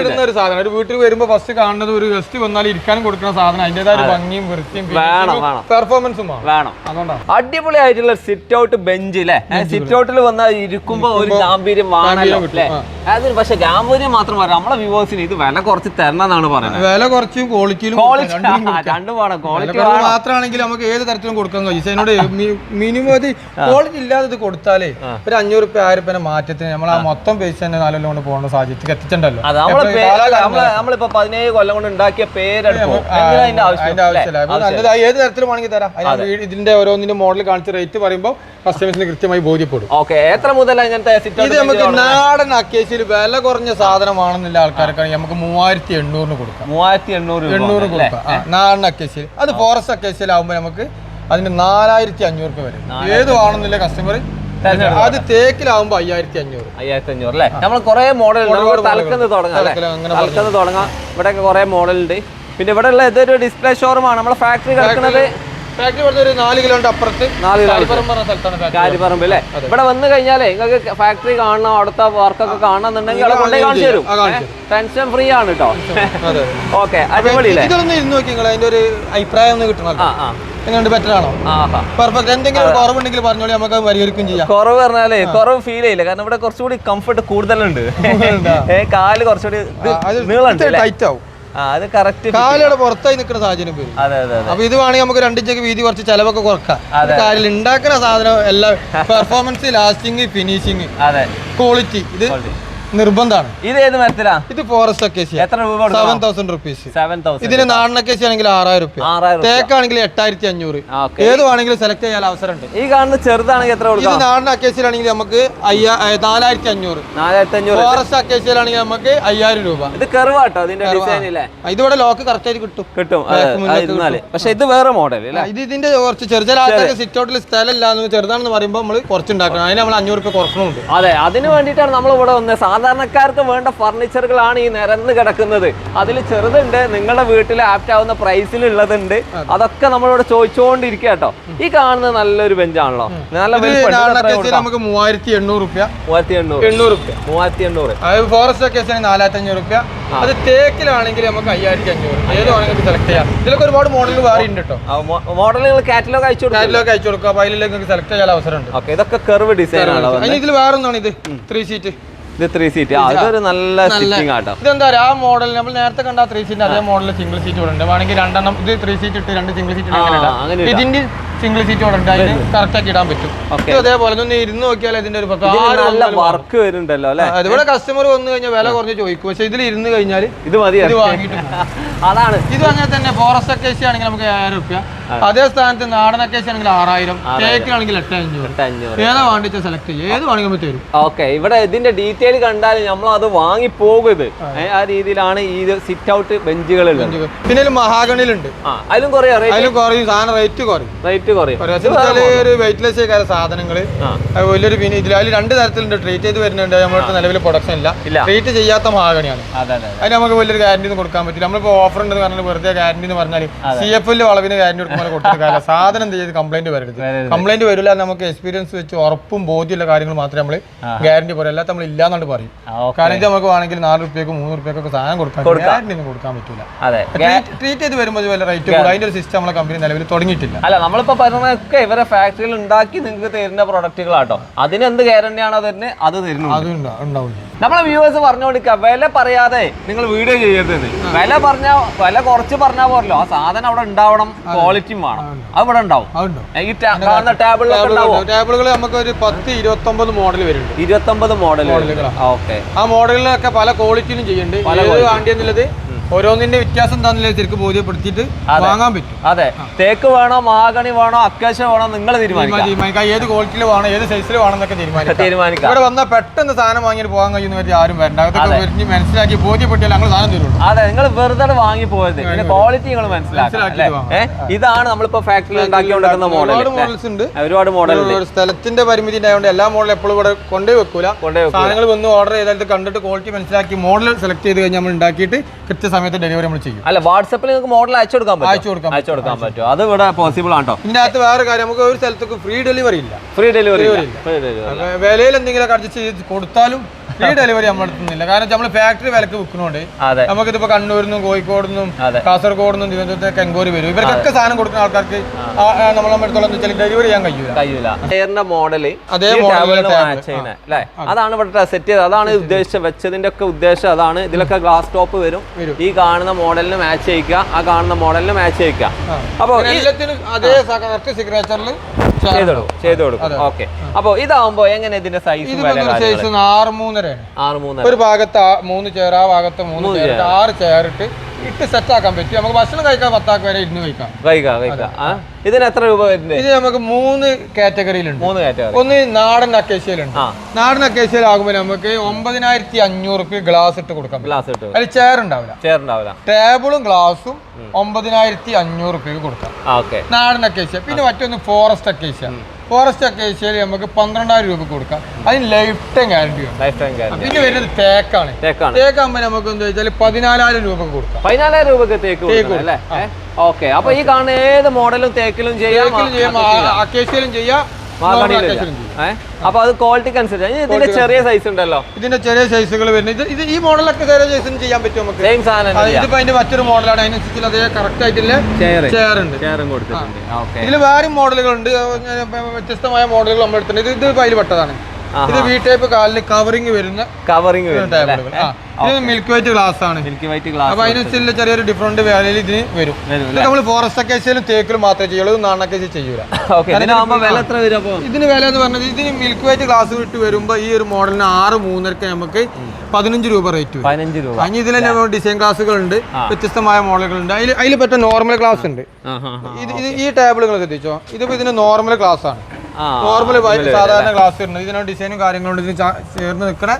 ഇടുന്ന ഒരു സാധനം. ഒരു വീട്ടിൽ വരുമ്പോൾ ഫസ്റ്റ് കാണുന്നത് ഒരു ഗസ്റ്റ് വന്നാൽ ഇരിക്കാനും കൊടുക്കുന്ന സാധനം. അതിന്റെതായ ഒരു ഭംഗിയും വൃത്തിയും വേണം, വേണം. പെർഫോമൻസും വേണം. അതുകൊണ്ടാണ് അടിപൊളിയായിട്ടുള്ള സിറ്റ് ഔട്ട് ബെഞ്ച് അല്ലേ സിറ്റ് ഔട്ടിൽ വന്നാൽ ഇരിക്കുമ്പോ ഒരു ഗാംഭീര്യം വേണമല്ലോ അതൊരു അല്ലേ പക്ഷെ ഗാംഭീര്യം മാത്രം പറയാം. നമ്മളെ വ്യൂവേഴ്സിന് ഇത് വില കുറച്ച് തരണം എന്നാണ് പറയുന്നത്. വില കുറച്ചും ക്വാളിറ്റിയിലും ക്വാളിറ്റി രണ്ടും വേണം. ക്വാളിറ്റി മാത്രമാണെങ്കിൽ നമുക്ക് ഏത് തരത്തിലും കൊടുക്കാൻ കഴിയും. മിനിമം ഇത് ക്വാളിറ്റി ഇല്ലാതെ ഇത് കൊടുത്താലേ ഒരു അഞ്ഞൂറ് റുപ്യ ആയിരം റുപ്യ മാറ്റത്തിന് നമ്മൾ ആ. മൊത്തം പേസ് തന്നെ നാലെല്ലാം കൊണ്ട് പോകേണ്ട സാഹചര്യത്തിൽ എത്തിച്ചിട്ടുണ്ടല്ലോ. അത് നമ്മളിപ്പോ പതിനേഴ് കൊല്ലം കൊണ്ട് ഉണ്ടാക്കിയ പേരെടുക്കും ആവശ്യമില്ല. ഏത് തരത്തിലും വേണമെങ്കിൽ തരാം. ഇതിന്റെ ഓരോന്നിന്റെ മോഡൽ കാണിച്ച റേറ്റ് പറയുമ്പോൾ കസ്റ്റമേഴ്സിന് കൃത്യമായി ബോധ്യപ്പെടും. ഓക്കെ എത്ര മുതൽ ഇങ്ങനത്തെ സിറ്റ് ഇത് നമുക്ക് നാടൻ അക്കേഷ്യയിൽ വില കുറഞ്ഞ സാധനമാണെന്നുള്ള ആൾക്കാർക്കാണ് നമുക്ക് മൂവായിരത്തി എണ്ണൂറിന് കൊടുക്കാം മൂവായിരത്തി എണ്ണൂറ് എണ്ണൂറ് കൊടുക്കാം. നാടൻ അക്കേഷ്യയിൽ അത് ഫോറസ്റ്റ് അക്കേഷ്യയിലാവുമ്പോൾ നമുക്ക് അതിന് നാലായിരത്തി അഞ്ഞൂറ് രൂപ വരും. ഏത് വേണമെന്നില്ല കസ്റ്റമർ അത് തേക്കിലാവുമ്പോ അയ്യായിരത്തി അഞ്ഞൂറ് അയ്യായിരത്തി അഞ്ഞൂറ് അല്ലേ നമ്മൾ കുറെ മോഡൽ തലക്കന്ന് തുടങ്ങാം തലക്കന്ന് തുടങ്ങാം. ഇവിടെ കുറെ മോഡൽ ഉണ്ട് പിന്നെ ഇവിടെ ഉള്ള ഇതൊരു ഡിസ്പ്ലേ ഷോറൂമാണ് നമ്മളെ ഫാക്ടറി കിടക്കുന്നത് ഫാക്ടറി പറഞ്ഞ ഒരു നാല് കിലോന്റെ അപ്പുറത്ത് നാല് കിലോ കാലിപ്പുറം സ്ഥലത്താണ് ഫാക്ടറി കാര്യപ്പറമ്പ് അല്ലേ? ഇവിടെ വന്നു കഴിഞ്ഞാലേ നിങ്ങൾക്ക് ഫാക്ടറി കാണണം അവിടുത്തെ വർക്കൊക്കെ കാണണമെന്നുണ്ടെങ്കിൽ അവിടെ കൊണ്ടേ കാണിച്ചു തരും. ടെൻഷൻ ഫ്രീ ആണ് കേട്ടോ ഓക്കെ അടിപൊളിയില്ലേ ഇതൊന്ന് ഇരുന്ന് നോക്കി നിങ്ങൾ അതിന്റെ ഒരു അഭിപ്രായം ഒന്ന് കിട്ടണമല്ലോ. ആ ആ. എങ്ങനെയുണ്ട്? ബെറ്റർ ആണോ? ആഹാ. പെർഫെക്റ്റ് എന്തെങ്കിലും കുറവുണ്ടെങ്കിൽ പറഞ്ഞോളൂ നമുക്ക് അത് പരിഹരിക്കും ചെയ്യാം. കുറവ് പറഞ്ഞാലേ കുറവ് ഫീൽ ചെയ്യില്ല. കാരണം ഇവിടെ കുറച്ചുകൂടി കംഫർട്ട് കൂടുതലുണ്ട്. കാൽ കുറച്ചുകൂടി നീളം ടൈറ്റ് ആവും. അത് കറക്റ്റ് കാലയുടെ പുറത്തായി നിൽക്കുന്ന സാഹചര്യം വരും. അതെ അതെ അതെ. അപ്പൊ ഇത് വേണമെങ്കിൽ നമുക്ക് രണ്ടിഞ്ചൊക്കെ വീതി കുറച്ച് ചെലവൊക്കെ കുറക്കാം. കാലിൽ ഉണ്ടാക്കുന്ന സാധനം എല്ലാം പെർഫോമൻസ് ലാസ്റ്റിംഗ് ഫിനിഷിങ് അതെ. ക്വാളിറ്റി ഇത്. നിർബന്ധമാണ്. ഇത് ഏത് മരത്തിലാ? ഇത് ഫോറസ്റ്റ് അക്കേഷ്യ എത്ര രൂപ seven thousand rupees seven thousand ഇതിന് നാടൻ അക്കേഷ്യ ആണെങ്കിൽ ആറായിരം റുപ്യ. ആറായിരം തേക്കാണെങ്കിൽ എട്ടായിരത്തി അഞ്ഞൂറ് ഏത് വേണമെങ്കിലും സെലക്ട് ചെയ്യാൻ അവസരമുണ്ട്. ഈ കാണുന്ന ചെറുതാണെങ്കിൽ എത്ര ഇത് കൊടുക്കാം നാടൻ അക്കേഷ്യയിലാണെങ്കിൽ നമുക്ക് നാലായിരത്തി അഞ്ഞൂറ് നാലായിരത്തി അഞ്ഞൂറ് ഫോറസ്റ്റ് അക്കേഷ്യയിലാണെങ്കിൽ നമുക്ക് അയ്യായിരം രൂപ. ഇത് കെറുവാട്ടോ ഇതിന്റെ ഡിസൈൻ ഇല്ലേ? ഇതിവിടെ ലോക്ക് കറക്റ്റ് ആയിട്ട് കിട്ടും. കിട്ടും. പക്ഷെ ഇത് വേറെ മോഡൽ ഇത് ഇതിന്റെ കുറച്ച് ചെറിയ ചില ആൾക്കാർക്ക് സിറ്റ് ഔട്ടിൽ സ്ഥലം ഇല്ലാന്ന് ചെറുതാണെന്ന് പറയുമ്പോൾ നമ്മൾ കുറച്ചുണ്ടാക്കണം. അതിന് നമ്മൾ അഞ്ഞൂറ് രൂപ കുറക്കണമുണ്ട്. അതെ അതിന് വേണ്ടിയിട്ടാണ് നമ്മൾ ഇവിടെ വന്നത് സാധാരണക്കാർക്ക് വേണ്ട ഫർണിച്ചറുകളാണ് ഈ നിരന്ന് കിടക്കുന്നത്. അതിൽ ചെറുതുണ്ട് നിങ്ങളുടെ വീട്ടിൽ ആപ്റ്റ് ആവുന്ന പ്രൈസിലുള്ളതുണ്ട് അതൊക്കെ നമ്മളിവിടെ ചോദിച്ചുകൊണ്ടിരിക്കുക കേട്ടോ. ഈ കാണുന്നത് നല്ലൊരു ബെഞ്ചാണല്ലോ. നല്ല? നമുക്ക് മൂവായിരത്തി എണ്ണൂറ് റുപ്യ. മൂവായിരത്തി എണ്ണൂറ് എണ്ണൂറ് റുപ്യ. മൂവായിരത്തി എണ്ണൂറ് ഫോറസ്റ്റ് ഒക്കെ നാലായിരത്തി അഞ്ഞൂറ് റുപ്യ. അത് തേക്കിലാണെങ്കിൽ നമുക്ക് അയ്യായിരത്തി അഞ്ഞൂറ് ഏത് വേണമെങ്കിലും സെലക്ട് ചെയ്യാം. ഇതിലൊക്കെ ഒരുപാട് മോഡലുകൾ വേറെ ഉണ്ട് കേട്ടോ. മോഡലുകൾ കാറ്റലോഗ് അയച്ചു കൊടുക്കും കാറ്റലോഗ് അയച്ചു കൊടുക്കുക. അപ്പോൾ അതിലേക്ക് നിങ്ങൾക്ക് സെലക്ട് ചെയ്യാൻ അവസരമുണ്ട്. ഓക്കെ ഇതൊക്കെ കർവ് ഡിസൈൻ ആണ് ഇതിൽ വേറെ ഒന്നാണ് ഇത് ത്രീ സീറ്റ് ഇത് ത്രീ സീറ്റ് അതൊരു നല്ല സ്റ്റിച്ചിങ് ആട്ടോ. ഇതെന്താ ആ മോഡൽ നമ്മൾ നേരത്തെ കണ്ട ത്രീ സീറ്റ് അതേ മോഡൽ സിംഗിൾ സീറ്റ് ഇവിടെ ഉണ്ട് വേണമെങ്കിൽ രണ്ടെണ്ണം ഇത് ത്രീ സീറ്റ് ഇട്ട് രണ്ട് സിംഗിൾ സീറ്റ് അങ്ങനെ. ഇതിന്റെ സിംഗിൾ സീറ്റ് ഇവിടെ ഉണ്ട് അതിന് കറക്റ്റ് ആക്കി ഇടാൻ പറ്റും. അതേപോലെ ഒന്ന് ഇരുന്ന് നോക്കിയാൽ ഇതിന്റെ ഒരു നല്ല വർക്ക് വരുന്നുണ്ടല്ലോ അല്ലെ? അതുപോലെ കസ്റ്റമർ വന്നു കഴിഞ്ഞാൽ വില കുറഞ്ഞ് ചോദിക്കും. പക്ഷെ ഇതിൽ ഇരുന്ന് കഴിഞ്ഞാൽ ഇത് മതി ഇത് വാങ്ങിയിട്ട് അതാണ്. ഇത് അങ്ങനെ തന്നെ ഫോറസ്റ്റ് അക്കേഷ്യ ആണെങ്കിൽ നമുക്ക് ഏഴായിരം റുപ്യ അതേ സ്ഥാനത്ത് നാടൻ അക്കേഷ്യ ആണെങ്കിൽ ആറായിരം തേക്കിലാണെങ്കിൽ എട്ട് അഞ്ഞൂറ് ഏതാ വേണ്ടിച്ച സെലക്ട് ചെയ്യും ഏത് വേണമെങ്കിൽ തരും. ഓക്കെ ഇവിടെ ഇതിന്റെ ഡീറ്റെയിൽ കണ്ടാൽ നമ്മൾ അത് വാങ്ങി പോകും ഇത് ആ രീതിയിലാണ് ഈ സിറ്റ് ഔട്ട് ബെഞ്ചുകൾ. പിന്നെ മഹാഗണിലുണ്ട് അതിലും കുറേ അതിലും കുറയും സാധനം റേറ്റ് കുറയും. റേറ്റ് കുറയും. ഒരു വെയിറ്റ്ലെസ് ആയ അത് വലിയൊരു പിന്നെ ഇതിൽ അതിൽ രണ്ട് തരത്തിലുണ്ട്. ട്രീറ്റ് ചെയ്ത് വരുന്നുണ്ട്. നമ്മുടെ നിലവിൽ പ്രൊഡക്ഷൻ ഇല്ല. ട്രീറ്റ് ചെയ്യാത്ത മഹാഗണിയാണ്. അതെ അതെ അതിന് നമുക്ക് വലിയൊരു ഗ്യാരണ്ടി ഒന്നും കൊടുക്കാൻ പറ്റില്ല. നമ്മളിപ്പോൾ ഓഫർ ഉണ്ടെന്ന് പറഞ്ഞാൽ വെറുതെ ഗ്യാരണ്ടി എന്ന് പറഞ്ഞാൽ സി എഫ് എല്ലിന് വളവിന് ഗ്യാരണ്ടി കൊടുക്കുമ്പോൾ കൊടുത്തിട്ട് കാര്യം സാധനം എന്ത് ചെയ്ത് കംപ്ലൈന്റ് വരരുത്. കംപ്ലൈന്റ് വരില്ല നമുക്ക് എക്സ്പീരിയൻസ് വെച്ച് ഉറപ്പും ബോധ്യമുള്ള കാര്യങ്ങൾ മാത്രമേ നമ്മൾ ഗ്യാരണ്ടി പറയും. അല്ലാത്ത നമ്മൾ ഇല്ലാന്നുണ്ട് പറയും. കാരണം നമുക്ക് വേണമെങ്കിൽ നാല് റുപ്യക്ക് മൂന്ന് റുപ്യക്കൊക്കെ സാധനം കൊടുക്കാൻ ഗ്യാരണ്ടി ഒന്നും കൊടുക്കാൻ പറ്റില്ല ട്രീറ്റ് ചെയ്ത് വരുമ്പോൾ വല്ല റേറ്റ് കൂടും. അതിന്റെ ഒരു സിസ്റ്റം നമ്മളെ കമ്പനി നിലവിൽ തുടങ്ങിയിട്ടില്ല. അല്ല നമ്മളിപ്പോ പറഞ്ഞൊക്കെ ഇവരെ ഫാക്ടറിയിൽ ഉണ്ടാക്കി നിങ്ങൾക്ക് തരുന്ന പ്രൊഡക്റ്റുകളാട്ടോ അതിന് എന്ത് ഗ്യാരണ്ടിയാണോ തരുന്നത് അത് തരുന്നു അതും ഉണ്ടാ- ഉണ്ടാവില്ല നമ്മളെ വ്യൂവേഴ്സ് പറഞ്ഞു കൊടുക്കുക വില പറയാതെ നിങ്ങൾ വീഡിയോ ചെയ്യരുത്. വില പറഞ്ഞ വില കുറച്ച് പറഞ്ഞാൽ പോരല്ലോ. ആ സാധനം അവിടെ ഉണ്ടാവണം ക്വാളിറ്റിയും വേണം. അത്. ഇവിടെ ഉണ്ടാവും. ഈ കാണുന്ന ടേബിളിലൊക്കെ ഉണ്ടാവും? ടേബിളുകൾ നമുക്ക് ഒരു പത്ത് ഇരുപത്തൊമ്പത് മോഡൽ വരുന്നുണ്ട്. ഇരുപത്തൊമ്പത് മോഡൽ മോഡലുകളാ. ഓക്കെ ആ മോഡലിലൊക്കെ പല ക്വാളിറ്റിയിലും ചെയ്യുന്നുണ്ട്. ഏത് വേണ്ടി എന്നുള്ളത് ഓരോന്നിന്റെ വ്യത്യാസം തന്നില്ലേ ശരിക്കും ബോധ്യപ്പെടുത്തിയിട്ട് വാങ്ങാൻ പറ്റും. അതെ. തേക്ക് വേണോ മാഗണി വേണോ അക്കേശ വേണോ നിങ്ങൾ തീരുമാനിക്കാം. ഏത് ക്വാളിറ്റിയിൽ വേണോ ഏത് സൈസിൽ വേണം എന്നൊക്കെ തീരുമാനിക്കാം. തീരുമാനിക്കാം. ഇവിടെ വന്നാൽ പെട്ടെന്ന് സാധനം വാങ്ങിയിട്ട് പോകാൻ കഴിയുന്ന ആരും വരണ്ട. അതൊക്കെ മനസ്സിലാക്കി ബോധ്യപ്പെട്ടാൽ ഞങ്ങൾ സാധനം തരുള്ളൂ. അതെ നിങ്ങൾ വെറുതെ വാങ്ങി പോയത്. ക്വാളിറ്റി നിങ്ങൾ ഏ? ഇതാണ് നമ്മളിപ്പോ ഫാക്ടറിയിൽ ഉണ്ടാക്കിക്കൊണ്ടിരിക്കുന്ന മോഡൽ ഒരുപാട് മോഡൽസ് ഉണ്ട്. ഒരുപാട് മോഡൽ സ്ഥലത്തിന്റെ പരിമിതി ഉണ്ടായതുകൊണ്ട് എല്ലാ മോഡലും എപ്പോഴും ഇവിടെ കൊണ്ടേ വെക്കൂല. സാധനങ്ങൾ വന്ന് ഓർഡർ ചെയ്താൽ കണ്ടിട്ട് ക്വാളിറ്റി മനസ്സിലാക്കി മോഡൽ സെലക്ട് ചെയ്ത് കഴിഞ്ഞാൽ നമ്മൾ ഉണ്ടാക്കിയിട്ട് കൃത്യസമയത്ത് ഡെലിവറി നമ്മൾ ചെയ്യും. അല്ല വാട്സപ്പിൽ നിങ്ങൾക്ക് മോഡൽ അയച്ചു കൊടുക്കാൻ പറ്റും അയച്ചു കൊടുക്കാം അയച്ചു കൊടുക്കാൻ പറ്റും. അത് ഇവിടെ പോസിബിൾ ആണോ? ഇതിന്റെ അകത്ത് വേറെ കാര്യം നമുക്ക് ഒരു സ്ഥലത്തേക്ക് ഫ്രീ ഡെലിവറി ഇല്ല. ഫ്രീ ഡെലിവറി വിലയിൽ എന്തെങ്കിലും അഡ്ജസ്റ്റ് ചെയ്ത് കൊടുത്താലും ഫ്രീ ഡെലിവറി നമ്മൾ എടുക്കുന്നില്ല കാരണം നമ്മൾ ഫാക്ടറി വിലക്ക് വിൽക്കുന്നുണ്ട് നമുക്ക് നമുക്കിതിപ്പോ കണ്ണൂരിൽ നിന്നും കോഴിക്കോട് നിന്നും കാസർഗോഡ് നിന്നും തിരുവനന്തപുരത്തേക്ക് എങ്കോരി വരും. ഇവർക്കൊക്കെ സാധനം കൊടുക്കുന്ന ആൾക്കാർക്ക് നമ്മൾ വെച്ചാൽ ഡെലിവറി ചെയ്യാൻ കഴിയൂല. മോഡൽ അതേ അതാണ് ഇവിടെ സെറ്റ് ചെയ്തത്. അതാണ് ഉദ്ദേശിച്ചത്. വെച്ചതിന്റെ ഒക്കെ ഉദ്ദേശം അതാണ്. ഇതിലൊക്കെ ഗ്ലാസ് ടോപ്പ് വരും. ഈ കാണുന്ന മോഡലിന് മാച്ച് ചെയ്യിക്കുക. ആ കാണുന്ന മോഡലിന് മാച്ച് ചെയ്യിക്കുക. അപ്പൊ പിന്നെ എല്ലാത്തിനും അതേ കറക്റ്റ് സിഗ്നേച്ചറിൽ ചെയ്തു കൊടുക്കും. ഓക്കെ അപ്പൊ ഇതാവുമ്പോ എങ്ങനെ ഇതിന്റെ സൈസ് ആറ് മൂന്നര മൂന്നരയാണ് ആറ് മൂന്ന് ഒരു ഭാഗത്ത് ആ- മൂന്ന് ചെയർ ആ ഭാഗത്ത് മൂന്ന് ചെയർ ആറ് ചെയർ ഇട്ട് ഇട്ട് സെറ്റ് ആക്കാൻ പറ്റും. നമുക്ക് ഭക്ഷണം കഴിക്കാൻ പത്താക്ക് വരെ ഇരുന്ന് കഴിക്കാം. കഴിക്കാം കഴിക്കാം. ആ? ഇതിന് എത്ര രൂപ വരുന്നത്? ഇത് നമുക്ക് മൂന്ന് കാറ്റഗറിയിലുണ്ട് മൂന്ന് കാറ്റഗറി ഒന്ന് നാടൻ അക്കേഷ്യയിലുണ്ട് ആ. നാടൻ അക്കേഷ്യയിലാകുമ്പോൾ നമുക്ക് ഒമ്പതിനായിരത്തി അഞ്ഞൂറ് റുപ്യ ഗ്ലാസ് ഇട്ട് കൊടുക്കാം ഗ്ലാസ് ഇട്ട് അതിൽ ചെയർ ഉണ്ടാവില്ല. ചെയർ ഉണ്ടാവില്ല. ടേബിളും ഗ്ലാസും ഒമ്പതിനായിരത്തി അഞ്ഞൂറ് റുപ്യക്ക് കൊടുക്കാം. ആ ഓക്കെ നാടൻ അക്കേഷ്യ പിന്നെ മറ്റൊന്ന് ഫോറസ്റ്റ് അക്കേഷ്യ ഫോറസ്റ്റ് അക്കേഷ്യയിൽ നമുക്ക് പന്ത്രണ്ടായിരം രൂപ കൊടുക്കാം. അതിന് ലൈഫ് ടൈം ഗ്യാരണ്ടി ഉണ്ട് ലൈഫ് ടൈം ഗ്യാരണ്ടി പിന്നെ വരുന്നത് തേക്കാണ്. തേക്കാണ്. തേക്കാകുമ്പോൾ നമുക്ക് എന്താ വെച്ചാൽ പതിനാലായിരം രൂപ കൊടുക്കാം. പതിനാലായിരം രൂപക്ക് തേക്ക് കൊടുക്കണം അല്ലേ? ഓക്കെ. അപ്പൊ ഈ കാണുന്ന ഏത് മോഡലും തേക്കിലും ചെയ്യാം അക്കേഷ്യയിലും ചെയ്യാം. അപ്പൊ അത് ക്വാളിറ്റിക്ക് അനുസരിച്ച്. ഇതിന്റെ ചെറിയ സൈസ് ഉണ്ടല്ലോ. ഇതിന്റെ ചെറിയ സൈസുകൾ വരുന്നത്. ഇത് ഈ മോഡലൊക്കെ ചെറിയ സൈസിന് ചെയ്യാൻ പറ്റും നമുക്ക്? സെയിം സാധനം ഇതിപ്പോ അതിന്റെ മറ്റൊരു മോഡലാണ് അതിനനുസരിച്ച് അതേ കറക്റ്റ് ആയിട്ടുള്ള ചെയർ ചെയർ ഉണ്ട്. ചെയറും കൊടുത്തിട്ടുണ്ട്. ഇതിൽ വേറെ മോഡലുകളുണ്ട് വ്യത്യസ്തമായ മോഡലുകൾ നമ്മൾ എടുത്തിട്ടുണ്ട് ഇത് ഇത് അതിൽ പെട്ടതാണ്. ഇത് വി ടൈപ്പ് കാലിന് കവറിംഗ് വരുന്ന കവറിംഗ് ഇത് മിൽക്ക് വൈറ്റ് ഗ്ലാസ് ആണ്. മിൽക്ക് വൈറ്റ് ഗ്ലാസ് അപ്പൊ അതിനനുസരിച്ച് ചെറിയൊരു ഡിഫറെന്റ് വാല്യൂ ഇതിന് വരും. നമ്മൾ ഫോറസ്റ്റ് അക്കേഷ്യയിലും തേക്കിലും മാത്രമേ ചെയ്യുള്ളൂ ഇത് നാണക്കേശ് ചെയ്യൂല. ഇതിന് വില എന്ന് പറഞ്ഞത് ഇതിന് മിൽക്ക് വൈറ്റ് ഗ്ലാസ് വിട്ട് വരുമ്പോ ഈ ഒരു മോഡലിന് ആറ് മൂന്നരക്ക് നമുക്ക് പതിനഞ്ച് രൂപ റേറ്റ് പതിനഞ്ച് രൂപ. അതിന് ഇതിൽ തന്നെ ഡിസൈൻ ഗ്ലാസുകൾ ഉണ്ട് വ്യത്യസ്തമായ മോഡലുകൾ ഉണ്ട് അതിൽ അതിൽ പറ്റുന്ന നോർമൽ ഗ്ലാസ് ഉണ്ട്. ഇത് ഈ ടേബിളുകൾ ശ്രദ്ധിച്ചോ ഇതിപ്പോ ഇതിന് നോർമൽ ഗ്ലാസ് ആണ്. നോർമൽ സാധാരണ ഗ്ലാസ് വരുന്നത് ഇതിനോട് ഡിസൈനും കാര്യങ്ങളും ഇതിന് ചേർന്ന് നിൽക്കുന്ന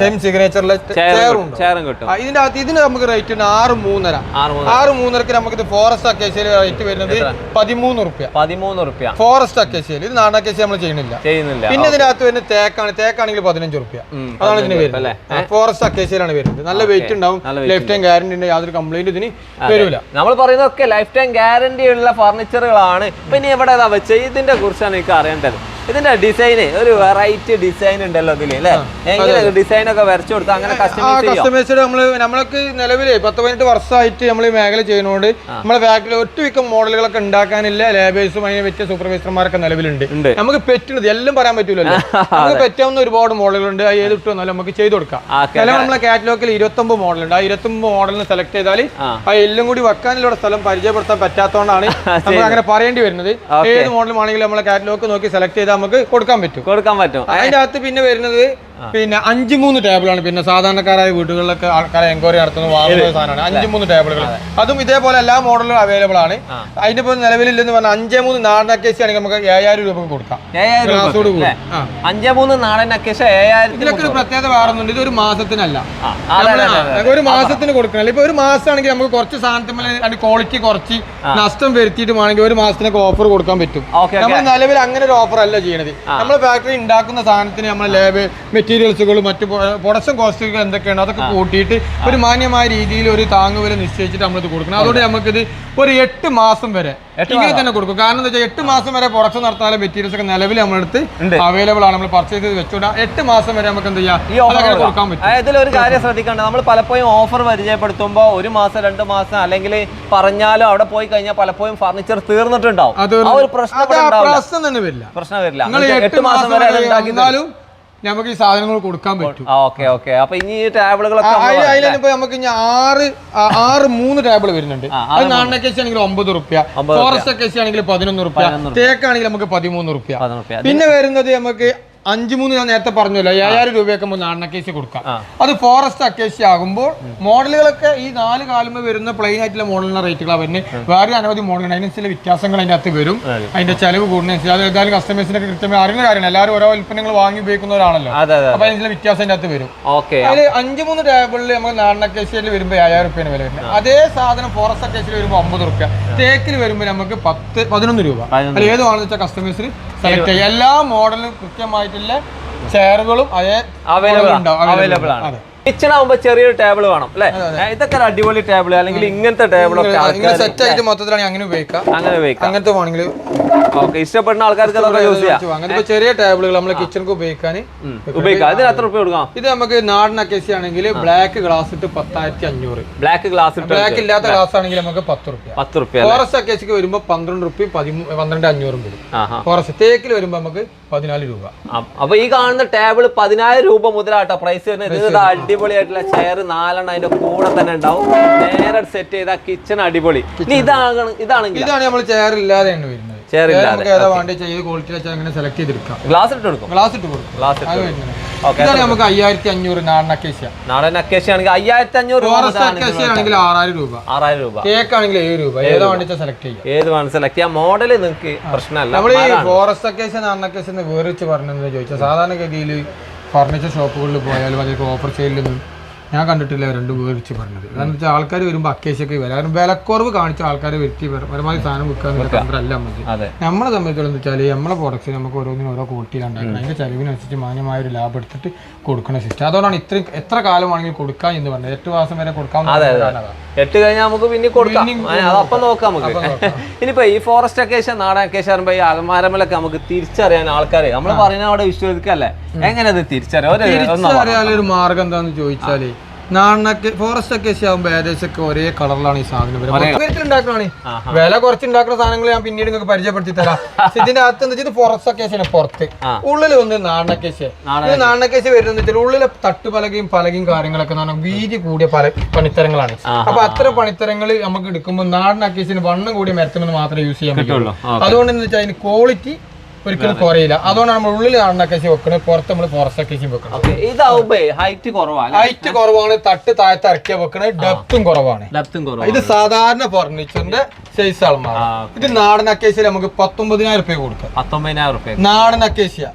സെയിം സിഗ്നേച്ചറിലെ ചെയറും കിട്ടും. ഇതിന്റെ അകത്ത് ഇതിന് നമുക്ക് റേറ്റ് ഉണ്ട് ആറ് മൂന്നര ആറ് മൂന്ന് ആറ് മൂന്നരക്ക് നമുക്ക് ഇത് ഫോറസ്റ്റ് അക്കേഷ്യയിൽ റേറ്റ് വരുന്നത് പതിമൂന്ന് റുപ്യ പതിമൂന്ന് റുപ്യ ഫോറസ്റ്റ് അക്കേഷ്യയിൽ ഇത് നാടൻ അക്കേഷ്യ നമ്മൾ ചെയ്യുന്നില്ല. ചെയ്യുന്നില്ല. പിന്നെ ഇതിനകത്ത് വരുന്നത് തേക്കാണ്. തേക്കാണെങ്കിൽ പതിനഞ്ച് റുപ്യ അതാണ് ഇതിന് വരുന്നത്. ഫോറസ്റ്റ് അക്കേഷ്യയിലാണ് വരുന്നത്. നല്ല വെയിറ്റ് ഉണ്ടാവും. ലൈഫ് ടൈം ഗ്യാരണ്ടി ഉണ്ട്. യാതൊരു കംപ്ലൈന്റ് ഇതിന് വരില്ല നമ്മൾ പറയുന്നതൊക്കെ ലൈഫ് ടൈം ഗ്യാരണ്ടി ഉള്ള ഫർണിച്ചറുകളാണ് പിന്നെ ഏതാ വെച്ചത് ഇതിന്റെ കുറിച്ചാണ് എനിക്ക് അറിയേണ്ടത്. ഇതിന്റെ ഡിസൈന് ഒരു വെറൈറ്റി ഡിസൈൻ ഉണ്ടല്ലോ ഇതിൽ അല്ലേ? എങ്ങനെ ഡിസൈൻ ഒക്കെ വരച്ചു കൊടുത്താൽ അങ്ങനെ ആ കസ്റ്റമൈസ് ചെയ്യോ? കസ്റ്റമേഴ്സ് നമ്മൾ നമ്മളൊക്കെ നിലവിലെ പത്ത് പതിനെട്ട് വർഷമായിട്ട് നമ്മൾ ഈ മേഖല ചെയ്യുന്നതുകൊണ്ട് നമ്മളെ ഫാക്ടറി ഒറ്റമിക്ക മോഡലുകളൊക്കെ ഉണ്ടാക്കാനില്ല ലേബേഴ്സും അതിനെ വെച്ച സൂപ്പർവൈസർമാരൊക്കെ നിലവിലുണ്ട്. നമുക്ക് പറ്റുന്നത് എല്ലാം പറയാൻ പറ്റൂലല്ലോ. നമുക്ക് പറ്റാവുന്ന ഒരുപാട് മോഡലുകളുണ്ട് അത് ഏത് ഇട്ട് വന്നാലും നമുക്ക് ചെയ്തു കൊടുക്കാം. നിലവിൽ നമ്മളെ കാറ്റലോഗിൽ ഇരുപത്തൊമ്പത് മോഡലുണ്ട് ആ ഇരുപത്തൊമ്പത് മോഡലിന് സെലക്ട് ചെയ്താൽ ആ. ആ എല്ലാം കൂടി വെക്കാനുള്ള സ്ഥലം പരിചയപ്പെടുത്താൻ പറ്റാത്തതുകൊണ്ടാണ് നമ്മൾ അങ്ങനെ പറയേണ്ടി വരുന്നത്. ഏത് മോഡലും ആണെങ്കിലും നമ്മളെ കാറ്റലോഗ് നോക്കി സെലക്ട് ചെയ്താൽ നമുക്ക് കൊടുക്കാൻ പറ്റും. കൊടുക്കാൻ പറ്റും. അതിന്റെ അകത്ത് പിന്നെ വരുന്നത് പിന്നെ അഞ്ച് മൂന്ന് ടേബിളാണ്. പിന്നെ സാധാരണക്കാരായ വീടുകളിലൊക്കെ ആൾക്കാരെ എൻക്വയറി നടത്തുന്ന വാങ്ങുന്ന സാധനമാണ്. അഞ്ച് മൂന്ന് ടേബിളുകൾ. അതും. ഇതേപോലെ എല്ലാ മോഡലും അവൈലബിൾ ആണ്. അതിന്റെ ഇപ്പോൾ നിലവിലില്ലെന്ന് പറഞ്ഞാൽ അഞ്ചേ മൂന്ന് നാടൻ കേസ് ആണെങ്കിൽ നമുക്ക് ഏഴായിരം രൂപ കൊടുക്കാം. അഞ്ചേ മൂന്ന് നാടൻ ഏഴായിരത്തി ഇതിലൊക്കെ ഒരു പ്രത്യേകത വേറൊന്നുണ്ട്. ഇത് ഒരു മാസത്തിനല്ല ഒരു മാസത്തിന് കൊടുക്കണല്ലോ ഇപ്പൊ ഒരു മാസമാണെങ്കിൽ നമുക്ക് കുറച്ച് സാധനത്തിന് ക്വാളിറ്റി കുറച്ച് നഷ്ടം വരുത്തിയിട്ട് വേണമെങ്കിൽ ഒരു മാസത്തിനൊക്കെ ഓഫർ കൊടുക്കാൻ പറ്റും. നമ്മൾ നിലവിൽ അങ്ങനെ ഒരു ഓഫർ അല്ല ചെയ്യണത്. നമ്മൾ ഫാക്ടറി ഉണ്ടാക്കുന്ന സാധനത്തിന് നമ്മൾ ലേബ് മെറ്റീരിയൽസുകളും മറ്റു പ്രൊഡക്ഷൻ കോസ്റ്റുകൾ എന്തൊക്കെയാണ് അതൊക്കെ കൂട്ടിയിട്ട് ഒരു മാന്യമായ രീതിയിൽ ഒരു താങ്ങുവില നിശ്ചയിച്ചിട്ട് നമ്മളിത് കൊടുക്കണം. അതുകൊണ്ട് നമുക്കിത് ഒരു എട്ട് മാസം വരെ ഇങ്ങനെ തന്നെ കൊടുക്കും. കാരണം എന്താ വെച്ചാൽ എട്ട് മാസം വരെ പ്രൊഡക്ഷൻ നടത്താനുള്ള മെറ്റീരിയൽസ് ഒക്കെ നിലവിൽ നമ്മളെടുത്ത്. അവൈലബിൾ ആണ്. നമ്മൾ പർച്ചേസ് ചെയ്ത് വെച്ചുകൊണ്ട് എട്ട് മാസം വരെ നമുക്ക് എന്ത് ചെയ്യാം കൊടുക്കാൻ പറ്റും. ഒരു കാര്യം ശ്രദ്ധിക്കേണ്ടത് നമ്മൾ പലപ്പോഴും ഓഫർ പരിചയപ്പെടുത്തുമ്പോൾ ഒരു മാസം രണ്ട് മാസം അല്ലെങ്കിൽ പറഞ്ഞാലും അവിടെ പോയി കഴിഞ്ഞാൽ പലപ്പോഴും ഫർണിച്ചർ തീർന്നിട്ടുണ്ടാവും. ആ ഒരു പ്രശ്നം തന്നെ വരില്ല. പ്രശ്നം വരില്ല. എട്ട് മാസം വരെ നമുക്ക് ഈ സാധനങ്ങൾ കൊടുക്കാൻ പറ്റും. Okay okay. അപ്പൊ ഇനി ഈ ടേബിളുകളൊക്കെ അതിലിപ്പോ നമുക്ക് ഇനി ആറ് ആറ് മൂന്ന് ടേബിൾ വരുന്നുണ്ട്. അത് നാണ്ണക്കേശി ആണെങ്കിൽ ഒമ്പത് റുപ്യ. ഫോറസ്റ്റ് കേസി ആണെങ്കിൽ പതിനൊന്ന് റുപ്യ. തേക്കാണെങ്കിൽ നമുക്ക് പതിമൂന്ന് റുപ്യ. പിന്നെ വരുന്നത് നമുക്ക് അഞ്ച് മൂന്ന് ഞാൻ നേരത്തെ പറഞ്ഞല്ലോ ഏഴായിരം രൂപയൊക്കെ നമുക്ക് നാണ്ണക്കേശി കൊടുക്കാം. അത് ഫോറസ്റ്റ് അക്കേസി ആകുമ്പോൾ മോഡലുകളൊക്കെ ഈ നാല് കാലുമ്പോൾ വരുന്ന പ്ലെയിൻ ആയിട്ടുള്ള മോഡലിന്റെ റേറ്റുകളാണ് വരുന്നത് വേറെ അനവധി മോഡലുണ്ട് അതിനനുസരിച്ച് വ്യത്യാസങ്ങൾ അതിന്റെ അകത്ത് വരും. അതിന്റെ ചെലവ് കൂടുന്നതിനനുസരിച്ച് അത് ഏതായാലും കസ്റ്റമേഴ്സിനൊക്കെ കൃത്യമായി അറിയുന്ന കാര്യമാണ് എല്ലാവരും ഓരോ ഉൽപ്പന്നങ്ങൾ വാങ്ങി ഉപയോഗിക്കുന്നവരാണല്ലോ. അപ്പൊ അതിനുള്ള വ്യത്യാസം അതിന്റെ അകത്ത് വരും. അതിൽ അഞ്ചു മൂന്ന് ടേബിളിൽ നമ്മൾ നാടനക്കേശിയിൽ വരുമ്പോൾ ഏഴായിരം റുപ്യാണ് വില വരുന്നത് അതേ സാധനം ഫോറസ്റ്റ് അക്കേസിൽ വരുമ്പോൾ അമ്പത് റുപ്യ. തേക്കിൽ വരുമ്പോൾ നമുക്ക് പത്ത് പതിനൊന്ന് രൂപ. ഏതുവാണെന്ന് വെച്ചാൽ കസ്റ്റമേഴ്സിന് സെലക്ട് ചെയ്യാം. എല്ലാ മോഡലും കൃത്യമായിട്ടുള്ള ചെയറുകളും അതേ അവൈലബിൾ ആണ്. അവൈലബിൾ ആണ്. അതെ. കിച്ചൺ ആവുമ്പോ ചെറിയൊരു ടേബിൾ വേണം അല്ലെ? ഇതൊക്കെ ഒരു അടിപൊളി ടേബിൾ അല്ലെങ്കിൽ ഇങ്ങനത്തെ ടേബിൾ ഒക്കെ സെറ്റ് ആയിട്ട് മൊത്തത്തിലാണ് അങ്ങനെ ഉപയോഗിക്കാം. അങ്ങനെ ഉപയോഗിക്കാം. അങ്ങനത്തെ വേണമെങ്കിൽ ഓക്കെ ഇഷ്ടപ്പെടുന്ന ആൾക്കാർക്ക് അതൊക്കെ യൂസ് ചെയ്യാം. ചെറിയ ടേബിളുകൾ നമ്മൾ കിച്ചണിക്ക് ഉപയോഗിക്കാൻ ഉം. ഉപയോഗിക്കാം. ഇതിന് എത്ര റുപ്യ കൊടുക്കാം? ഇത് നമുക്ക് നാടൻ അക്കേസി ആണെങ്കിൽ ബ്ലാക്ക് ഗ്ലാസ് ഇട്ട് പത്തായിരത്തി അഞ്ഞൂറ് ബ്ലാക്ക് ഗ്ലാസ് ബ്ലാക്ക് ഇല്ലാത്ത ഗ്ലാസ് ആണെങ്കിൽ നമുക്ക് പത്ത് റുപ്യ പത്ത് റുപ്യ ഫോറസ്റ്റ് അക്കേസിക്ക് വരുമ്പോൾ പന്ത്രണ്ട് റുപ്യ പന്ത്രണ്ട് അഞ്ഞൂറും വരും ഫോറസ്റ്റ് തേക്കിൽ വരുമ്പോൾ നമുക്ക് പതിനാല് രൂപ. അപ്പൊ ഈ കാണുന്ന ടേബിൾ പതിനായിരം രൂപ മുതലാട്ടോ. പ്രൈസ് വരുന്നത്. ഇതാ അടിപൊളിയായിട്ടുള്ള ചെയർ നാലെണ്ണം അതിന്റെ കൂടെ തന്നെ ഉണ്ടാവും. നേരെ സെറ്റ് ചെയ്ത കിച്ചൺ അടിപൊളി. ഇനി ഇതാണ് ഇതാണെങ്കിൽ ഇതാണ് നമ്മൾ ചെയർ ഇല്ലാതെ. ഇല്ലാതെ, സെലക്ട് ചെയ്തെടുക്കാം. ഗ്ലാസ് ഇട്ട് കൊടുക്കും. ഗ്ലാസ് ഇട്ട് കൊടുക്കും. ഗ്ലാസ് ഇട്ട് ഇതാണ് നമുക്ക് അയ്യായിരത്തി അഞ്ഞൂറ് നാടൻ അക്കേഷ്യ. നാടൻ അക്കേഷ്യ ആണെങ്കിൽ അയ്യായിരത്തി അഞ്ഞൂറ് ഫോറസ്റ്റ് അക്കേഷ്യ ആണെങ്കിൽ ആറായിരം രൂപ. ആറായിരം രൂപ. കേക്ക് ആണെങ്കിൽ ഏഴ് രൂപ. ഏതാ വേണ്ടിച്ച സെലക്ട് ചെയ്യാം. ഏത് വേണം സെലക്ട് ചെയ്യാം. മോഡൽ നിങ്ങൾക്ക് പ്രശ്നമല്ല. നമ്മൾ ഈ ഫോറസ്റ്റ് അക്കേഷൻ നാടൻ അക്കേഷൻ വേറെ വെച്ച് ചോദിച്ചാൽ ചോദിച്ചാൽ സാധാരണഗതിയിൽ ഫർണിച്ചർ ഷോപ്പുകളിൽ പോയാലും അതിലേക്ക് ഓഫർ സെയിലൊന്നും ഞാൻ കണ്ടിട്ടില്ല രണ്ടും വിവരിച്ച് പറഞ്ഞത്. കാരണം വെച്ചാൽ ആൾക്കാർ വരുമ്പോൾ അക്കേശൊക്കെ വരാം. കാരണം വിലക്കുറവ് കാണിച്ച ആൾക്കാർ വ്യക്തി പരമാവധി സാധനം വിൽക്കാൻ തന്ത്രമല്ല മതി നമ്മളെ. സംബന്ധിച്ചിടത്തോളം വെച്ചാൽ നമ്മളെ പ്രോഡക്റ്റ്സ് നമുക്ക് ഓരോന്നിനും ഓരോ ക്വാളിറ്റിയിലാണ് അതിന്റെ ചെലവിനനുസരിച്ച് മാന്യമായ ഒരു ലാഭം എടുത്തിട്ട് കൊടുക്കുന്ന സിസ്റ്റം അതുകൊണ്ടാണ് ഇത്രയും എത്ര കാലമാണെങ്കിലും കൊടുക്കാം എന്ന് പറഞ്ഞത്. എട്ട് മാസം വരെ കൊടുക്കാം എട്ട് കഴിഞ്ഞാൽ നമുക്ക് പിന്നെ കൊടുക്കാം. അതപ്പം നോക്കാം നമുക്ക്. ഇനിയിപ്പോ ഈ ഫോറസ്റ്റ് അക്കേഷൻ നാടൻ അക്കേഷൻ പറയുമ്പോ ഈ അലമാരമലൊക്കെ നമുക്ക് തിരിച്ചറിയാൻ ആൾക്കാരെ. നമ്മൾ പറയുന്ന അവിടെ വിശ്വസിക്കല്ലേ? എങ്ങനെ അത് തിരിച്ചറിയാം? ഒരു മാർഗം എന്താന്ന് ചോദിച്ചാൽ നാണൊക്കെ ഫോറസ്റ്റ് ഒക്കെ ആകുമ്പോൾ ഏകദേശം ഒക്കെ ഒരേ കളറിലാണ് ഈ സാധനം ഉണ്ടാക്കണേ വില കുറച്ച് ഉണ്ടാക്കുന്ന സാധനങ്ങൾ ഞാൻ പിന്നീട് നിങ്ങൾക്ക് പരിചയപ്പെടുത്തി തരാം. ഇതിന്റെ അകത്ത് എന്ന് വെച്ചാൽ ഫോറസ്റ്റ് ഒക്കെ പുറത്ത്. ഉള്ളിൽ വന്ന് നാണക്കേശ് ഇത് നാണക്കേശ് വരുന്ന വെച്ചാൽ ഉള്ളിലെ തട്ടുപലകയും പലകയും കാര്യങ്ങളൊക്കെ എന്ന് പറഞ്ഞാൽ വീതി കൂടിയ പല പണിത്തരങ്ങളാണ്. അപ്പൊ അത്ര പണിത്തരങ്ങൾ നമുക്ക് എടുക്കുമ്പോൾ നാടൻ അക്കേശിന് വണ്ണം കൂടിയ മരത്തുമെന്ന് മാത്രമേ യൂസ് ചെയ്യാൻ പറ്റുള്ളൂ. അതുകൊണ്ട് എന്ന് വെച്ചാൽ അതിന് ക്വാളിറ്റി ഒരിക്കലും കുറയില്ല. അതുകൊണ്ടാണ് നമ്മൾ ഉള്ളിൽ കാണുന്ന കൃഷി വെക്കുന്നത് പുറത്ത് നമ്മൾ ഫോറസ്റ്റ് കൃഷി ഇതാവുമ്പോ ഹൈറ്റ് കുറവാണ് ഹൈറ്റ് കുറവാണ് തട്ട് താഴത്ത് ഇറക്കിയ വെക്കണ ഡെപ്തും കുറവാണ്. ഡെപ്തും കുറവാണ്. ഇത് സാധാരണ ഫർണിച്ചറിന്റെ സൈസ് ആൾമാർ ഇത് നാടൻ അക്കേഷ്യ നമുക്ക് പത്തൊമ്പതിനായിരം റുപ്യ കൊടുക്കാം. പത്തൊമ്പതിനായിരം റുപ്യ നാടൻ അക്കേശ്യ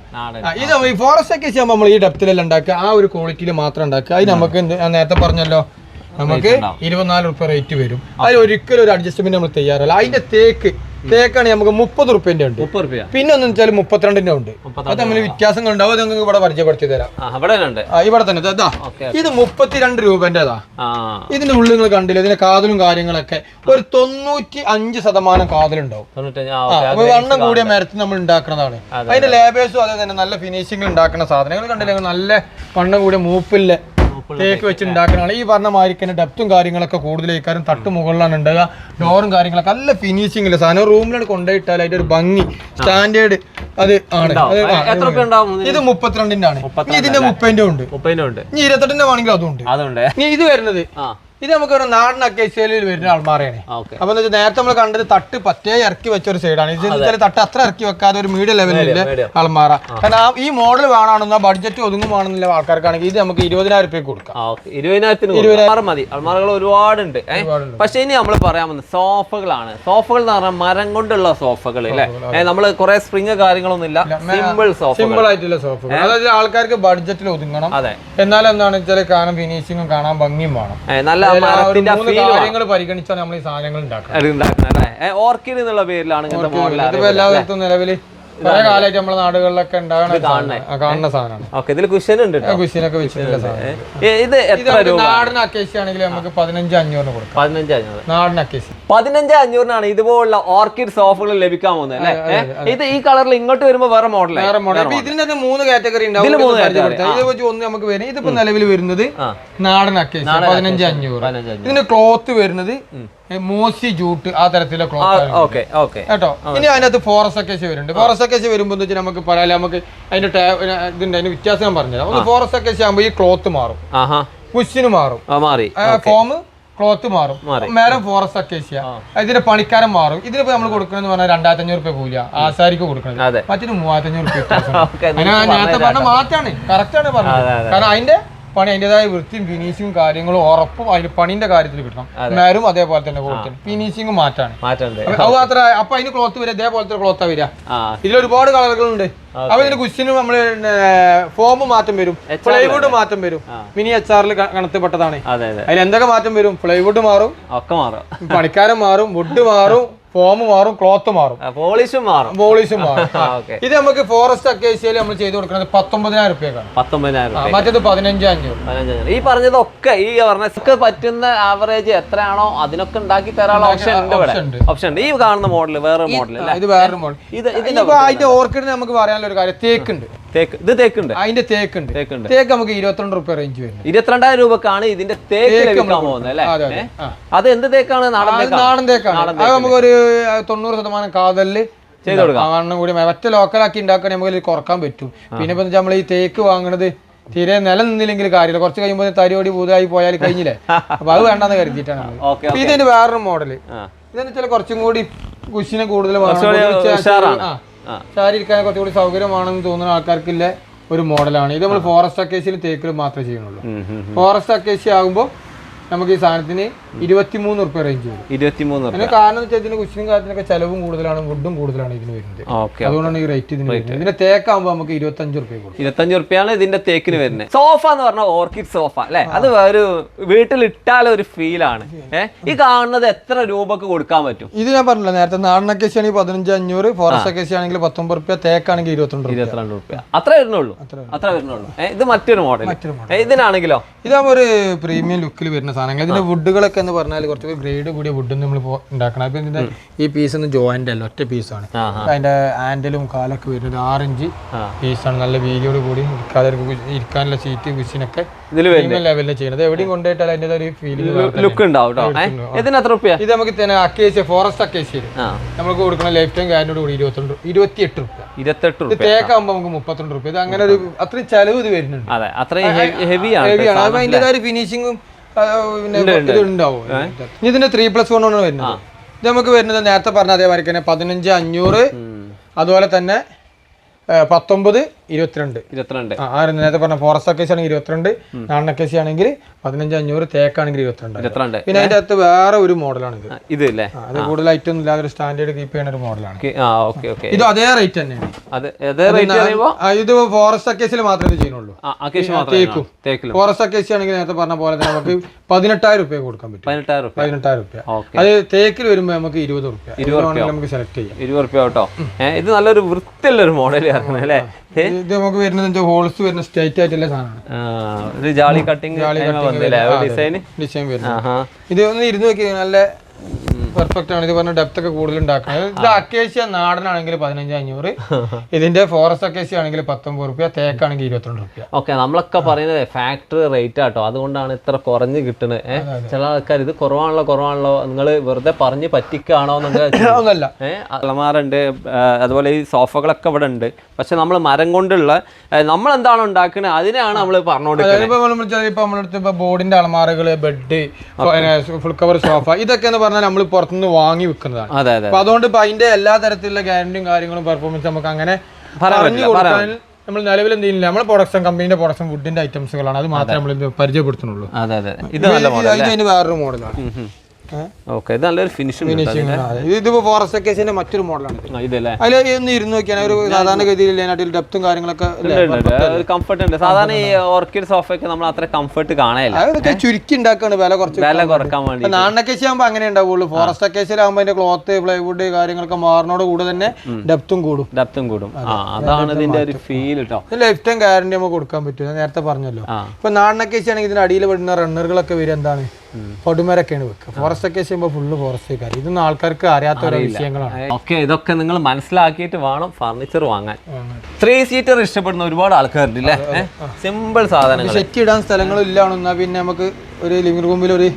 ഇത് ഈ ഫോറസ്റ്റ് അക്കേശ്യ നമ്മൾ ഈ ഡെപ്തിലെല്ലാം ഉണ്ടാക്കുക. ആ ഒരു ക്വാളിറ്റിയിൽ മാത്രം ഉണ്ടാക്കുക. അത് നമുക്ക് നേരത്തെ പറഞ്ഞല്ലോ നമുക്ക്. ഇരുപത്തിനാല് റുപ്യ റേറ്റ് വരും. അതിൽ ഒരിക്കലും ഒരു അഡ്ജസ്റ്റ്മെന്റ് നമ്മൾ തയ്യാറല്ല. അതിന്റെ തേക്ക് തേക്കാണ് നമുക്ക് മുപ്പത് റുപ്യന്റെ ഉണ്ട്. പിന്നെ ഒന്ന് വെച്ചാൽ മുപ്പത്തിരണ്ടിന്റെ ഉണ്ട്. അത് തമ്മിൽ വ്യത്യാസങ്ങൾ ഉണ്ടാവും. അത് നിങ്ങൾക്ക് ഇവിടെ പരിചയപ്പെടുത്തി തരാം. ഇവിടെ തന്നെ. ഇതാ ഇത്. മുപ്പത്തിരണ്ട് രൂപന്റേതാ ഇതിന്റെ ഉള്ളിൽ നിങ്ങൾ കണ്ടില്ല? ഇതിന്റെ കാതലും കാര്യങ്ങളൊക്കെ ഒരു തൊണ്ണൂറ്റി അഞ്ച് ശതമാനം കാതലുണ്ടാവും. വണ്ണം കൂടിയ മരത്തിൽ നമ്മൾ ഉണ്ടാക്കുന്നതാണ്. അതിന്റെ ലേബേഴ്സും അതേ. തന്നെ. നല്ല ഫിനിഷിംഗ് ഉണ്ടാക്കുന്ന സാധനങ്ങൾ കണ്ടില്ല? നല്ല വണ്ണം കൂടിയ മൂപ്പില്ല. തേക്ക് വെച്ച് ഉണ്ടാക്കുന്നതാണ് ഈ പറഞ്ഞ മാതിരിക്കുന്ന ഡെപ്തും കാര്യങ്ങളൊക്കെ കൂടുതലേക്കാരും തട്ട് മുകളിലാണ് ഉണ്ടാകുക ഡോറും കാര്യങ്ങളൊക്കെ നല്ല ഫിനിഷിംഗ് സാധനം റൂമിലാണ് കൊണ്ടുപോയിട്ടാൽ അതിന്റെ ഒരു ഭംഗി സ്റ്റാൻഡേർഡ് അത് ആണ്. ഇത് മുപ്പത്തിരണ്ടിന്റെ ആണ് ഇതിന്റെ മുപ്പതിന്റെ ഉണ്ട്. ഇനി ഇരുപത്തെട്ടിന്റെ വേണമെങ്കിൽ അതും ഉണ്ട്. അതുണ്ട്. ഇനി ഇത് വരുന്നത് ഇത് നമുക്ക് ഒരു നാടൻ അക്കേഷ്യയിൽ വരുന്ന അൾമാറയാണ് ഓക്കെ. അപ്പൊ വെച്ചാൽ നേരത്തെ നമ്മൾ കണ്ടത് തട്ട് പറ്റേ ഇറക്കി വെച്ച ഒരു സൈഡാണ് ഇത് വെച്ചാൽ തട്ട് അത്ര ഇറക്കി വെക്കാതെ ഒരു മീഡിയം ലെവലിലെ ആൾമാറ. കാരണം ഈ മോഡൽ വേണമെന്നോ ബഡ്ജറ്റ് ഒതുങ്ങുവാണെന്നുള്ള ആൾക്കാർക്കാണെങ്കിൽ ഇത് നമുക്ക് ഇരുപതിനായിരം രൂപ കൊടുക്കാം. ഇരുപതിനായിരത്തിന് മതി. അൽമാറകൾ ഒരുപാടുണ്ട്. പക്ഷെ ഇനി നമ്മൾ പറയാൻ വന്നത് സോഫകളാണ്. സോഫകൾ എന്ന് പറഞ്ഞാൽ മരം കൊണ്ടുള്ള സോഫകൾ അല്ലേ നമ്മൾ കുറെ സ്പ്രിങ് കാര്യങ്ങളൊന്നും ഇല്ല. സിമ്പിൾ സോഫ സിമ്പിൾ ആയിട്ടുള്ള സോഫ അതായത് ആൾക്കാർക്ക് ബഡ്ജറ്റിൽ ഒതുങ്ങണം. അതെ. എന്നാൽ എന്താണ് വെച്ചാൽ കാണാൻ ഫിനിഷിങ്ങും കാണാൻ ഭംഗിയും വേണം. നല്ല കാര്യങ്ങൾ പരിഗണിച്ചാണ് നമ്മൾ ഈ സാധനങ്ങൾ ഉണ്ടാക്കുന്നത്. ഓർക്കിഡ് എന്നുള്ള പേരിലാണ് ഇങ്ങനത്തെ എല്ലാവർക്കും നിലവിൽ കുറെ കാലമായിട്ട് നമ്മുടെ നാടുകളിലൊക്കെ കാണുന്ന സാധനമാണ്. ഓക്കെ ഇതിൽ കുഷൻ ഉണ്ട് കേട്ടോ കുശിനൊക്കെ വെച്ചിട്ടുള്ള ഇത് എത്ര രൂപ? നാടൻ അക്കേസി ആണെങ്കിൽ നമുക്ക് പതിനഞ്ച് അഞ്ഞൂറിന് കൊടുക്കാം. പതിനഞ്ച് അഞ്ഞൂറ്. നാടൻ അക്കേഷ്യ. പതിനഞ്ച് അഞ്ഞൂറിനാണ് ഇതുപോലുള്ള ഓർക്കിഡ് സോഫകൾ ലഭിക്കാൻ പോകുന്നത് അല്ലേ? ഇത് ഈ കളറിൽ ഇങ്ങോട്ട് വരുമ്പോ വേറെ മോഡൽ വേറെ മോഡൽ ഇതിന് തന്നെ മൂന്ന് കാറ്റഗറി ഉണ്ടാവും. മൂന്ന് പരിചയപ്പെടുത്താം. ഒന്ന് നമുക്ക് വരും ഇതിപ്പോ നിലവിൽ വരുന്നത് നാടൻ അക്കേഷ്യ. പതിനഞ്ച് അഞ്ഞൂറ്. ഇതിന്റെ ക്ലോത്ത് വരുന്നത് മോസി ജൂട്ട് ആ തരത്തിലെ ക്ലോത്ത് കേട്ടോ? ഇനി അതിനകത്ത് ഫോറസ്റ്റ് അക്കേഷ്യ വരുന്നുണ്ട്. ഫോറസ്റ്റ് അക്കേഷ്യ വരുമ്പോൾ വെച്ചാൽ നമുക്ക് പറയാം നമുക്ക് അതിന്റെ ഇതുണ്ട് അതിന്റെ വ്യത്യാസം ഞാൻ പറഞ്ഞുതരാം. ഒന്ന് ഫോറസ്റ്റ് അക്കേഷ്യ ആകുമ്പോൾ ഈ ക്ലോത്ത് മാറും. കുശിന് മാറും. മാറി. ഫോം ക്ലോത്ത് മാറും. മേരം ഫോറസ്റ്റ് അക്കേഷ്യ ഇതിന്റെ പണിക്കാരൻ മാറും. ഇതിനിപ്പോ നമ്മൾ കൊടുക്കണെന്ന് പറഞ്ഞാൽ രണ്ടായിരത്തി അഞ്ഞൂറ് രൂപ കൂലിയ ആശാരിക്ക് കൊടുക്കണം മറ്റൊരു മൂവായിരത്തി അഞ്ഞൂറ് രൂപ ഞാൻ നേരത്തെ പറഞ്ഞ മാറ്റാണ്. കറക്റ്റ് ആണ് പറഞ്ഞത്. കാരണം അതിന്റെ പണി അതിന്റെതായ വൃത്തിയും ഫിനിഷിങ്ങും കാര്യങ്ങളും ഉറപ്പും അതിന് പണിന്റെ കാര്യത്തിൽ കിട്ടണം എല്ലാവരും അതേപോലെ തന്നെ കൊടുക്കണം ഫിനിഷിങ്ങും മാറ്റാണ്. അത് മാത്ര അപ്പൊ അതിന് ക്ലോത്ത് വരിക ഇതേപോലത്തെ ക്ലോത്താ വരിക. ഇതിൽ ഒരുപാട് കളറുകളുണ്ട്. അപ്പൊ ഇതിന് കുശിന് നമ്മൾ ഫോം മാറ്റം വരും. പ്ലൈവുഡ് മാറ്റം വരും. മിനി എച്ച് ആറിൽ കണത്തിൽപ്പെട്ടതാണ്. അതെ അതെ. അതിൽ എന്തൊക്കെ മാറ്റം വരും? പ്ലൈവുഡ് മാറും. ഒക്കെ മാറും. പണിക്കാരൻ മാറും വുഡ് മാറും. ഫോം മാറും ക്ലോത്ത് മാറും. പോളിഷും മാറും. പോളിഷും മാറും. ഇത് നമുക്ക് ഫോറസ്റ്റ് അക്കേഷ്യയിൽ നമ്മൾ ചെയ്ത് കൊടുക്കുന്നത് പത്തൊമ്പതിനായിരം റുപ്യക്കാണ്. പത്തൊമ്പതിനായിരം മറ്റേത് പതിനഞ്ച് അഞ്ഞൂറ്. ഈ പറഞ്ഞതൊക്കെ ഈ പറഞ്ഞൊക്കെ പറ്റുന്ന ആവറേജ് എത്രയാണോ അതിനൊക്കെ ഉണ്ടാക്കി തരാനുള്ള ഓപ്ഷൻ ഉണ്ട് ഇവിടെ. ഓപ്ഷൻ ഉണ്ട്. ഈ കാണുന്ന മോഡൽ വേറെ മോഡൽ ഇത് വേറെ മോഡൽ ഇത് ഇതിന്റെ ഇനിയിപ്പോ അതിന്റെ ഓർക്കിഡ് നമുക്ക് പറയാനുള്ള ഒരു കാര്യം തേക്കുണ്ട്. തേക്ക് ഇത് തേക്കുണ്ട്. അതിന്റെ തേക്കുണ്ട്. തേക്കുണ്ട്. തേക്ക് നമുക്ക് ഇരുപത്തിരണ്ട് റുപ്യ റേഞ്ച് വരുന്നത് ഇരുപത്തിരണ്ടായിരം രൂപക്കാണ് ഇതിന്റെ തേക്ക് ലഭിക്കാൻ പോകുന്നത് അല്ലേ? അതെ എന്ത് തേക്കാണ്? നാടൻ തേക്കാണ്. അത് നമുക്കൊരു തൊണ്ണൂറ് ശതമാനം കാതലിൽ ചെയ്ത് കൊടുക്കാം. കൂടി മറ്റേ ലോക്കലാക്കി ഉണ്ടാക്കാൻ നമുക്ക് കുറയ്ക്കാൻ പറ്റും. പിന്നെ ഇപ്പൊ നമ്മൾ ഈ തേക്ക് വാങ്ങണത് തീരെ നിലനിന്നില്ലെങ്കിൽ കാര്യമില്ല. കുറച്ച് കഴിയുമ്പോൾ തരിയോടി പൂതായി പോയാൽ കഴിഞ്ഞില്ലേ? അപ്പൊ അത് വേണ്ടെന്ന് കരുതിയിട്ടാണ് ഇതിന്റെ വേറൊരു മോഡൽ ഇതെന്ന് വെച്ചാൽ കുറച്ചും കൂടി കുശിനെ കൂടുതൽ കുറച്ചുകൂടി ഇരിക്കാൻ കുറച്ചുകൂടി സൗകര്യമാണെന്ന് തോന്നുന്ന ആൾക്കാർക്കില്ല ഒരു മോഡലാണ്. ഇത് നമ്മൾ ഫോറസ്റ്റ് അക്കേഷ്യയിലും തേക്കിൽ മാത്രമേ ചെയ്യുന്നുള്ളൂ. ഫോറസ്റ്റ് അക്കേഷ്യ ആകുമ്പോൾ നമുക്ക് ഈ സാധനത്തിന് ഇരുപത്തിമൂന്ന് റുപ്യ റേഞ്ച് വരും. ഇരുപത്തിമൂന്ന് അതിന് കാരണം വെച്ചാൽ ഇതിന് കുശിനും കാര്യത്തിനൊക്കെ ചെലവും കൂടുതലാണ് വുഡും കൂടുതലാണ് ഇതിന് വരുന്നത്. അതുകൊണ്ടാണ് ഈ റേറ്റ് ഇതിന് വരുന്നത്. ഇതിന്റെ തേക്കാകുമ്പോൾ നമുക്ക് ഇരുപത്തഞ്ച് റുപ്യ കൊടുക്കും. ഇരുപത്തഞ്ച് റുപ്യാണ് ഇതിന്റെ തേക്കിന് വരുന്നത്. സോഫ എന്ന് പറഞ്ഞാൽ ഓർക്കിഡ് സോഫ അല്ലെ? അത് ഒരു വീട്ടിൽ ഇട്ടാൽ ഒരു ഫീലാണ് ഏഹ് ഈ കാണുന്നത് എത്ര രൂപക്ക് കൊടുക്കാൻ പറ്റും? ഇത് ഞാൻ പറഞ്ഞില്ല നേരത്തെ നാടനക്കേശി ആണെങ്കിൽ പതിനഞ്ച് അഞ്ഞൂറ് ഫോറസ്റ്റ് അക്കേഷ്യ ആണെങ്കിൽ പത്തൊമ്പത് റുപ്യ തേക്കാണെങ്കിൽ ഇരുപത്തിരണ്ട് ഇരുപത്തിരണ്ട് റുപ്യ അത്ര വരുന്നുള്ളൂ. അത്ര വരുന്നുള്ളൂ. ഇത് മറ്റൊരു മോഡൽ ഇതിനാണെങ്കിലോ? ഇതാകുമ്പോൾ ഒരു പ്രീമിയം ലുക്കിൽ വരുന്ന സാധനങ്ങൾ. ഇതിന്റെ വുഡുകളൊക്കെ എന്ന് പറഞ്ഞാൽ കുറച്ച് ഗ്രേഡ് കൂടിയ വുഡ് നമ്മൾ ഉണ്ടാക്കണം. അപ്പൊ ഇതിന്റെ ഈ പീസ് ഒന്ന് ജോയിന്റ് അല്ല ഒറ്റ പീസാണ് അതിന്റെ ഹാൻഡിലും കാലൊക്കെ വരുന്നത് ആറഞ്ച് പീസാണ് നല്ല വീലിയോട് കൂടി ഇരിക്കാതെ ഇരിക്കാനുള്ള സീറ്റ് പ്രീമിയം ലെവലിൽ ചെയ്യുന്നത്. എവിടെയും കൊണ്ടുപോയിട്ടാൽ അതിന്റെ ഒരു ഫീലിംഗ് ലുക്ക് ഉണ്ടാവും ഇത് നമുക്ക് തന്നെ അക്കേഷ്യ ഫോറസ്റ്റ് അക്കേഷ്യയിൽ ആ. നമുക്ക് കൊടുക്കുന്ന ലൈഫ് ടൈം ഗ്യാരണ്ടിയോട് കൂടി ഇരുപത്തിരണ്ട് ഇരുപത്തിയെട്ട് റുപ്യ. ഇരുപത്തെട്ട് റുപ്യ. തേക്കാകുമ്പോൾ നമുക്ക് മുപ്പത്തിരണ്ട് റുപ്യ. ഇത് അങ്ങനെ ഒരു അത്രയും ചെലവ് ഇത് വരുന്നുണ്ട്. അതെ അത്രയും ഹെവിയാണ് ഹെവിയാണ് അതിന്റെതായ ഫിനിഷിങ്ങും പിന്നെ ഉണ്ടാവും ഇതിന്റെ ത്രീ പ്ലസ് വൺ ആണ് വരുന്നത്. നമുക്ക് വരുന്നത് നേരത്തെ പറഞ്ഞ അതേമാതിരി തന്നെ പതിനഞ്ച് അഞ്ഞൂറ്. അതുപോലെ തന്നെ പത്തൊമ്പത് ഇരുപത്തിരണ്ട്. ഇരുപത്തിരണ്ട്. ആ നേരത്തെ പറഞ്ഞ ഫോറസ്റ്റ് കേസ് ആണെങ്കിൽ ഇരുപത്തിരണ്ട് നാണ കേസ് ആണെങ്കിൽ പതിനഞ്ച് അഞ്ഞൂറ് തേക്കാണെങ്കിൽ ഇരുപത്തിരണ്ട്. ഇരുപത്തിരണ്ട്. പിന്നെ അതിന്റെ അകത്ത് വേറെ ഒരു മോഡലാണ് ഇത് ഇത് അല്ലേ അത് കൂടുതൽ ഐറ്റം ഒന്നും ഇല്ലാതെ ഒരു സ്റ്റാൻഡേർഡ് കീപ്പ് ചെയ്യുന്ന ഒരു മോഡലാണ്. ഇത് അതേ റേറ്റ് തന്നെയാണ്. ഇത് ഫോറസ്റ്റ് കേസിൽ മാത്രമേ ചെയ്യുന്നുള്ളൂ. തേക്കിലും. ഫോറസ്റ്റ് കേസ് ആണെങ്കിൽ നേരത്തെ പറഞ്ഞ പോലെ തന്നെ നമുക്ക് പതിനെട്ടായിരം റുപ്യ കൊടുക്കാൻ പറ്റും. പതിനെട്ടായിരം റുപ്യ അത് തേക്കിൽ വരുമ്പോൾ നമുക്ക് ഇരുപത് റുപ്യ ഇരുപത് നമുക്ക് സെലക്ട് ചെയ്യാം. ഇരുപത് റുപ്യ കേട്ടോ. ഇത് നല്ലൊരു വൃത്തിയുള്ള ഒരു മോഡൽ ഇറങ്ങണം അല്ലേ? ഇത് നമുക്ക് വരുന്നത് ഹോൾസ് വരുന്ന സ്റ്റേറ്റ് ആയിട്ടുള്ള സാധനമാണ്. ജാളി കട്ടിങ് ഡിസൈൻ ഡിസൈൻ വരുന്നത്. ഇത് ഒന്ന് ഇരുന്ന് നോക്കി നല്ല പെർഫെക്റ്റ് ആണ്. ഇത് പറഞ്ഞ ഡെപ്ത് ഒക്കെ കൂടുതൽ ഉണ്ടാക്കുന്നത്. ഇത് അക്കേഷ്യ നാടനാണെങ്കിൽ പതിനഞ്ച് അഞ്ഞൂറ്. ഇതിന്റെ ഫോറസ്റ്റ് അക്കേഷ്യ ആണെങ്കിൽ പത്തൊമ്പത് റുപ്യ തേക്കാണെങ്കിൽ ഇരുപത്തിരണ്ട് റുപ്യ. ഓക്കെ നമ്മളൊക്കെ പറയുന്നത് ഫാക്ടറി റേറ്റ് ആട്ടോ. അതുകൊണ്ടാണ് ഇത്ര കുറഞ്ഞ് കിട്ടുന്നത്. ഏഹ് ചില ആൾക്കാർ ഇത് കുറവാണല്ലോ കുറവാണല്ലോ നിങ്ങൾ വെറുതെ പറഞ്ഞ് പറ്റിക്കാണോ അലമാറുണ്ട് അതുപോലെ ഈ സോഫകളൊക്കെ ഇവിടെ ഉണ്ട്. പക്ഷെ നമ്മൾ മരം കൊണ്ടുള്ള നമ്മൾ എന്താണ് ഉണ്ടാക്കുന്നത് അതിനാണ് നമ്മൾ ഇപ്പൊ നമ്മളടുത്ത് ഇപ്പൊ ബോർഡിന്റെ അലമാറകൾ ബെഡ് ഫുൾ കവർ സോഫ ഇതൊക്കെ എന്ന് പറഞ്ഞാൽ നമ്മൾ പുറത്തുനിന്ന് വാങ്ങി വെക്കുന്നതാണ് അതെ അതെ അപ്പൊ അതുകൊണ്ട് ഇപ്പൊ അതിന്റെ എല്ലാ തരത്തിലുള്ള ഗ്യാരണ്ടിയും കാര്യങ്ങളും പെർഫോമൻസ് നമുക്ക് അങ്ങനെ പറഞ്ഞു കൊടുക്കാൻ നമ്മൾ നിലവിൽ എന്തെങ്കിലും നമ്മൾ നമ്മളെ പ്രൊഡക്ഷൻ കമ്പനിയുടെ പ്രൊഡക്ഷൻ വുഡിന്റെ ഐറ്റംസുകളാണ് അത് മാത്രമേ നമ്മൾ പരിചയപ്പെടുത്തുന്നുള്ളൂ. അതെ അതെ. ഇത് വേറൊരു മോഡലാണ് ഓക്കെ ഇത് നല്ലൊരു ഫിനിഷിംഗ് ഇതിപ്പോ ഫോറസ്റ്റ് കേസിന്റെ മറ്റൊരു മോഡലാണ് ഇതല്ലേ? അതിൽ ഒന്ന് ഇരുന്ന് നോക്കിയാൽ ഒരു സാധാരണ ഗതിയിൽ അതിൽ ഡെപ്തും കാര്യങ്ങളൊക്കെ. കംഫർട്ട് ഉണ്ട്. സാധാരണ ഈ ഓർക്കിഡ് സോഫയൊക്കെ നമ്മൾ അത്ര കംഫർട്ട് കാണാനില്ല. അതൊക്കെ ചുരുക്കി ഉണ്ടാക്കാണ് വില കുറച്ച് വില കുറയ്ക്കാൻ വേണ്ടി. നാണക്കേശി ആകുമ്പോൾ അങ്ങനെ ഉണ്ടാവുള്ളൂ. ഫോറസ്റ്റ് അക്കേസിലാകുമ്പോൾ അതിന്റെ ക്ലോത്ത് പ്ലൈവുഡ് കാര്യങ്ങളൊക്കെ മാറുന്നതോട് കൂടെ തന്നെ ഡെപ്തും കൂടും. ഡെപ്തും കൂടും. അതാണ് ഇതിന്റെ ഒരു ഫീൽ കേട്ടോ ലൈഫ് ടൈം ഗ്യാരണ്ടി നമുക്ക് കൊടുക്കാൻ പറ്റും. നേരത്തെ പറഞ്ഞല്ലോ. ഇപ്പൊ നാടനക്കേശി ആണെങ്കിൽ ഇതിന്റെ അടിയിൽ പെടുന്ന റണ്ണറുകളൊക്കെ വരും എന്താണ്? പടുമരൊക്കെയാണ് വെക്കുക. ഫോറസ്റ്റ് ഒക്കെ ചെയ്യുമ്പോൾ ഫുള്ള് ഫോറസ്റ്റ് കാര്യം ഇതൊന്നും ആൾക്കാർക്ക് അറിയാത്ത ഓരോ വിഷയങ്ങളാണ്. ഓക്കെ ഇതൊക്കെ നിങ്ങൾ മനസ്സിലാക്കിയിട്ട് വേണം ഫർണിച്ചർ വാങ്ങാൻ. ത്രീ സീറ്റർ ഇഷ്ടപ്പെടുന്ന ഒരുപാട് ആൾക്കാരുണ്ട് അല്ലേ സിമ്പിൾ സാധനങ്ങൾ സെറ്റ് ഇടാൻ സ്ഥലങ്ങളും ഇല്ലാണെന്നാ പിന്നെ നമുക്ക് ഒരു ലിവിംഗ് റൂമിൽ ഒരു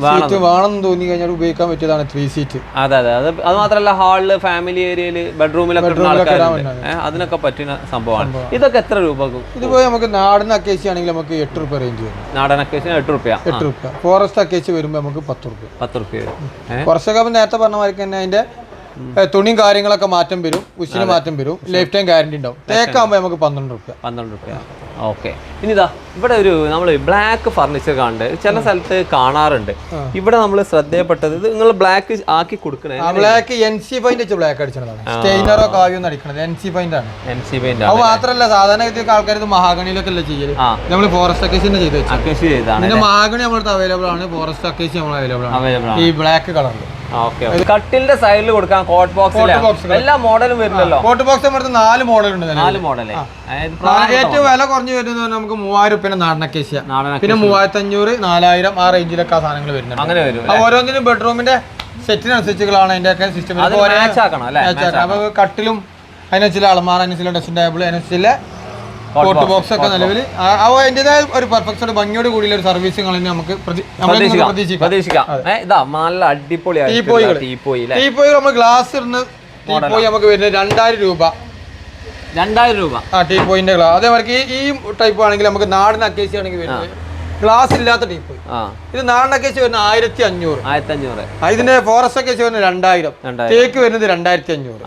സീറ്റ് വേണം തോന്നി കഴിഞ്ഞാൽ ഉപയോഗിക്കാൻ പറ്റിയതാണ് ത്രീ സീറ്റ് അതെ അതെ. അത് അത് മാത്രമല്ല ഹാളിൽ ഫാമിലി ഏരിയയിൽ ബെഡ്റൂമിലൊക്കെ ഇടുന്ന ആൾക്കാരുണ്ട്. ഏ, അതിനൊക്കെ പറ്റുന്ന സംഭവമാണ്. ഇതൊക്കെ എത്ര രൂപക്കും ഇതിപ്പോ നമുക്ക് നാടൻ അക്കേസി ആണെങ്കിൽ നമുക്ക് എട്ട് റുപ്യ റേഞ്ച് വരും. നാടൻ അക്കേഷൻ എട്ട് റുപ്യ. എട്ട് റുപ്യ. ഫോറസ്റ്റ് അക്കേസി വരുമ്പോൾ നമുക്ക് പത്ത് റുപ്യ. പത്ത് റുപ്യ വരും. ഏ? കുറച്ചൊക്കെ നേരത്തെ പറഞ്ഞ മാതിരി തന്നെ അതിന്റെ തുണിയും കാര്യങ്ങളൊക്കെ മാറ്റം വരും ഉച്ചിന് മാറ്റം വരും. ലൈഫ് ടൈം ഗ്യാരണ്ടി ഉണ്ടാവും. തേക്കാകുമ്പോൾ നമുക്ക് പന്ത്രണ്ട് റുപ്യ. പന്ത്രണ്ട് റുപ്യ. ഓക്കെ. ഇനി ഇതാ ഇവിടെ ഒരു നമ്മൾ ബ്ലാക്ക് ഫർണിച്ചർ കാണുന്നുണ്ട്. ചില സ്ഥലത്ത് കാണാറുണ്ട്. ഇവിടെ നമ്മൾ ശ്രദ്ധയപ്പെട്ടത് നിങ്ങൾ ബ്ലാക്ക് ആക്കി കൊടുക്കണേ. ബ്ലാക്ക് എൻ സി പൈന്റ് വെച്ച് ബ്ലാക്ക് അടിച്ചതാണ്. സ്റ്റെയിനറോ കാവ്യോ അടിക്കണത് എൻ സി പൈന്റ് ആണ്. എൻ സി പെയിന്റ് അത് മാത്രല്ല സാധാരണ ഗതിക്ക് ആൾക്കാർ ഇത് മഹാഗണിയിലൊക്കെ അല്ലേ ചെയ്യൽ? നമ്മൾ ഫോറസ്റ്റ് അക്കേസിന്റെ ചെയ്ത് വെച്ചു അക്കേഷൻ മഹാഗണി നമ്മളടുത്ത് അവൈലബിൾ ആണ് ഫോറസ്റ്റ് അക്കേസി നമ്മൾ അവൈലബിൾ ആണ്. ഈ ബ്ലാക്ക് കളറിൽ കട്ടിലിന്റെ സൈഡിൽ കൊടുക്കാൻ കോട്ട് ബോക്സ് എല്ലാ മോഡലും വരുന്നല്ലോ. കോട്ട് ബോക്സ് നമ്മുടെ നാല് മോഡൽ ഉണ്ട് നാല് മോഡലേ ഏറ്റവും വില കുറഞ്ഞു വരുന്നത് നമുക്ക് മൂവായിരം പിന്നെ നാടനക്കേശിയ പിന്നെ മൂവായിരത്തി അഞ്ഞൂറ് നാലായിരം ആ റേഞ്ചിലൊക്കെ ആ സാധനങ്ങൾ വരുന്നുണ്ട്. അങ്ങനെ വരും ഓരോന്നിനും ബെഡ്റൂമിന്റെ സെറ്റിനനുസരിച്ചുകളാണ് അതിന്റെ ഒക്കെ സിസ്റ്റം കട്ടിലും അതിനനുസരിച്ചുള്ള അളമാറ അതിനനുസരിച്ചുള്ള ഡ്രസ്സിംഗ് ടേബിൾ അതിനനുസരിച്ചുള്ള കോട്ട് ബോക്സ് ഒക്കെ നിലവിൽ അതിന്റെതായ ഒരു പെർഫെക്റ്റ് ഭംഗിയോട് കൂടിയുള്ള ഒരു സർവീസ് നമുക്ക് പ്രതീക്ഷിക്കാം ഇതാ നല്ല അടിപൊളിയാണ്. ടീപ്പോയി നമ്മൾ ഗ്ലാസ് ഇരുന്ന് ടീപ്പോയി നമുക്ക് വരുന്നത് രണ്ടായിരം രൂപ. രണ്ടായിരം രൂപ. ആ ടീപ്പോയിന്റെ ഗ്ലാസ് അതേമാതിരി ഈ ടൈപ്പ് ആണെങ്കിൽ നമുക്ക് നാടൻ അക്കേസി ആണെങ്കിൽ വരുന്നത് ഗ്ലാസ് ഇല്ലാത്ത ടീപ്പോയി ആ. ഇത് നാടൻ അക്കേസി വരുന്ന ആയിരത്തി അഞ്ഞൂറ് ആയിരത്തി അഞ്ഞൂറ് ഇതിന്റെ ഫോറസ്റ്റ് ഒക്കെ വരുന്നത് രണ്ടായിരം. തേക്ക് വരുന്നത് രണ്ടായിരത്തി അഞ്ഞൂറ്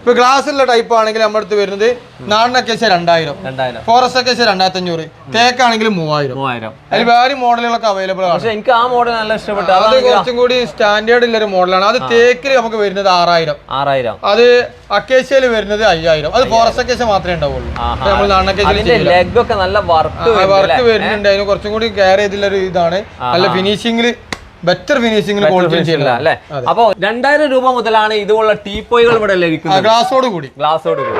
ഇപ്പൊ ഗ്ലാസ് ഉള്ള ടൈപ്പ് ആണെങ്കിൽ നമ്മുടെ അടുത്ത് വരുന്നത് നാടൻ അക്കേസി രണ്ടായിരം. രണ്ടായിരം. ഫോറസ്റ്റ് അക്കേസി രണ്ടായിരത്തി അഞ്ഞൂറ് തേക്കാണെങ്കിൽ മൂവായിരം. മൂവായിരം. അതിൽ വേറെ മോഡലുകളൊക്കെ അവൈലബിൾ ആണ്. പക്ഷെ എനിക്ക് ആ മോഡൽ നല്ല ഇഷ്ടപ്പെട്ടു. അത് കുറച്ചും കൂടി സ്റ്റാൻഡേർഡ് ഉള്ള ഒരു മോഡലാണ് അത് തേക്കിൽ നമുക്ക് വരുന്നത് ആറായിരം. ആറായിരം. അത് അക്കേഷ്യയിൽ വരുന്നത് അയ്യായിരം. അത് ഫോറസ്റ്റ് അക്കേഷ്യ മാത്രമേ ഉണ്ടാവുള്ളൂ. നമ്മൾ നാടൻ അക്കേഷ്യ ലെഗ് ഒക്കെ നല്ല വർക്ക് വർക്ക് വരുന്നുണ്ട് അതിന് കുറച്ചും കൂടി കെയർ ചെയ്തിട്ടുള്ള ഒരു ഇതാണ്. നല്ല ഫിനിഷിംഗിൽ ബെറ്റർ ഫിനിഷിംഗിൽ അല്ലേ? അപ്പൊ രണ്ടായിരം രൂപ മുതലാണ് ഇതുപോലുള്ള ടീപ്പോയികൾ ഇവിടെ ലഭിക്കുന്നത്. ഗ്ലാസോട് കൂടി. ഗ്ലാസോട് കൂടി.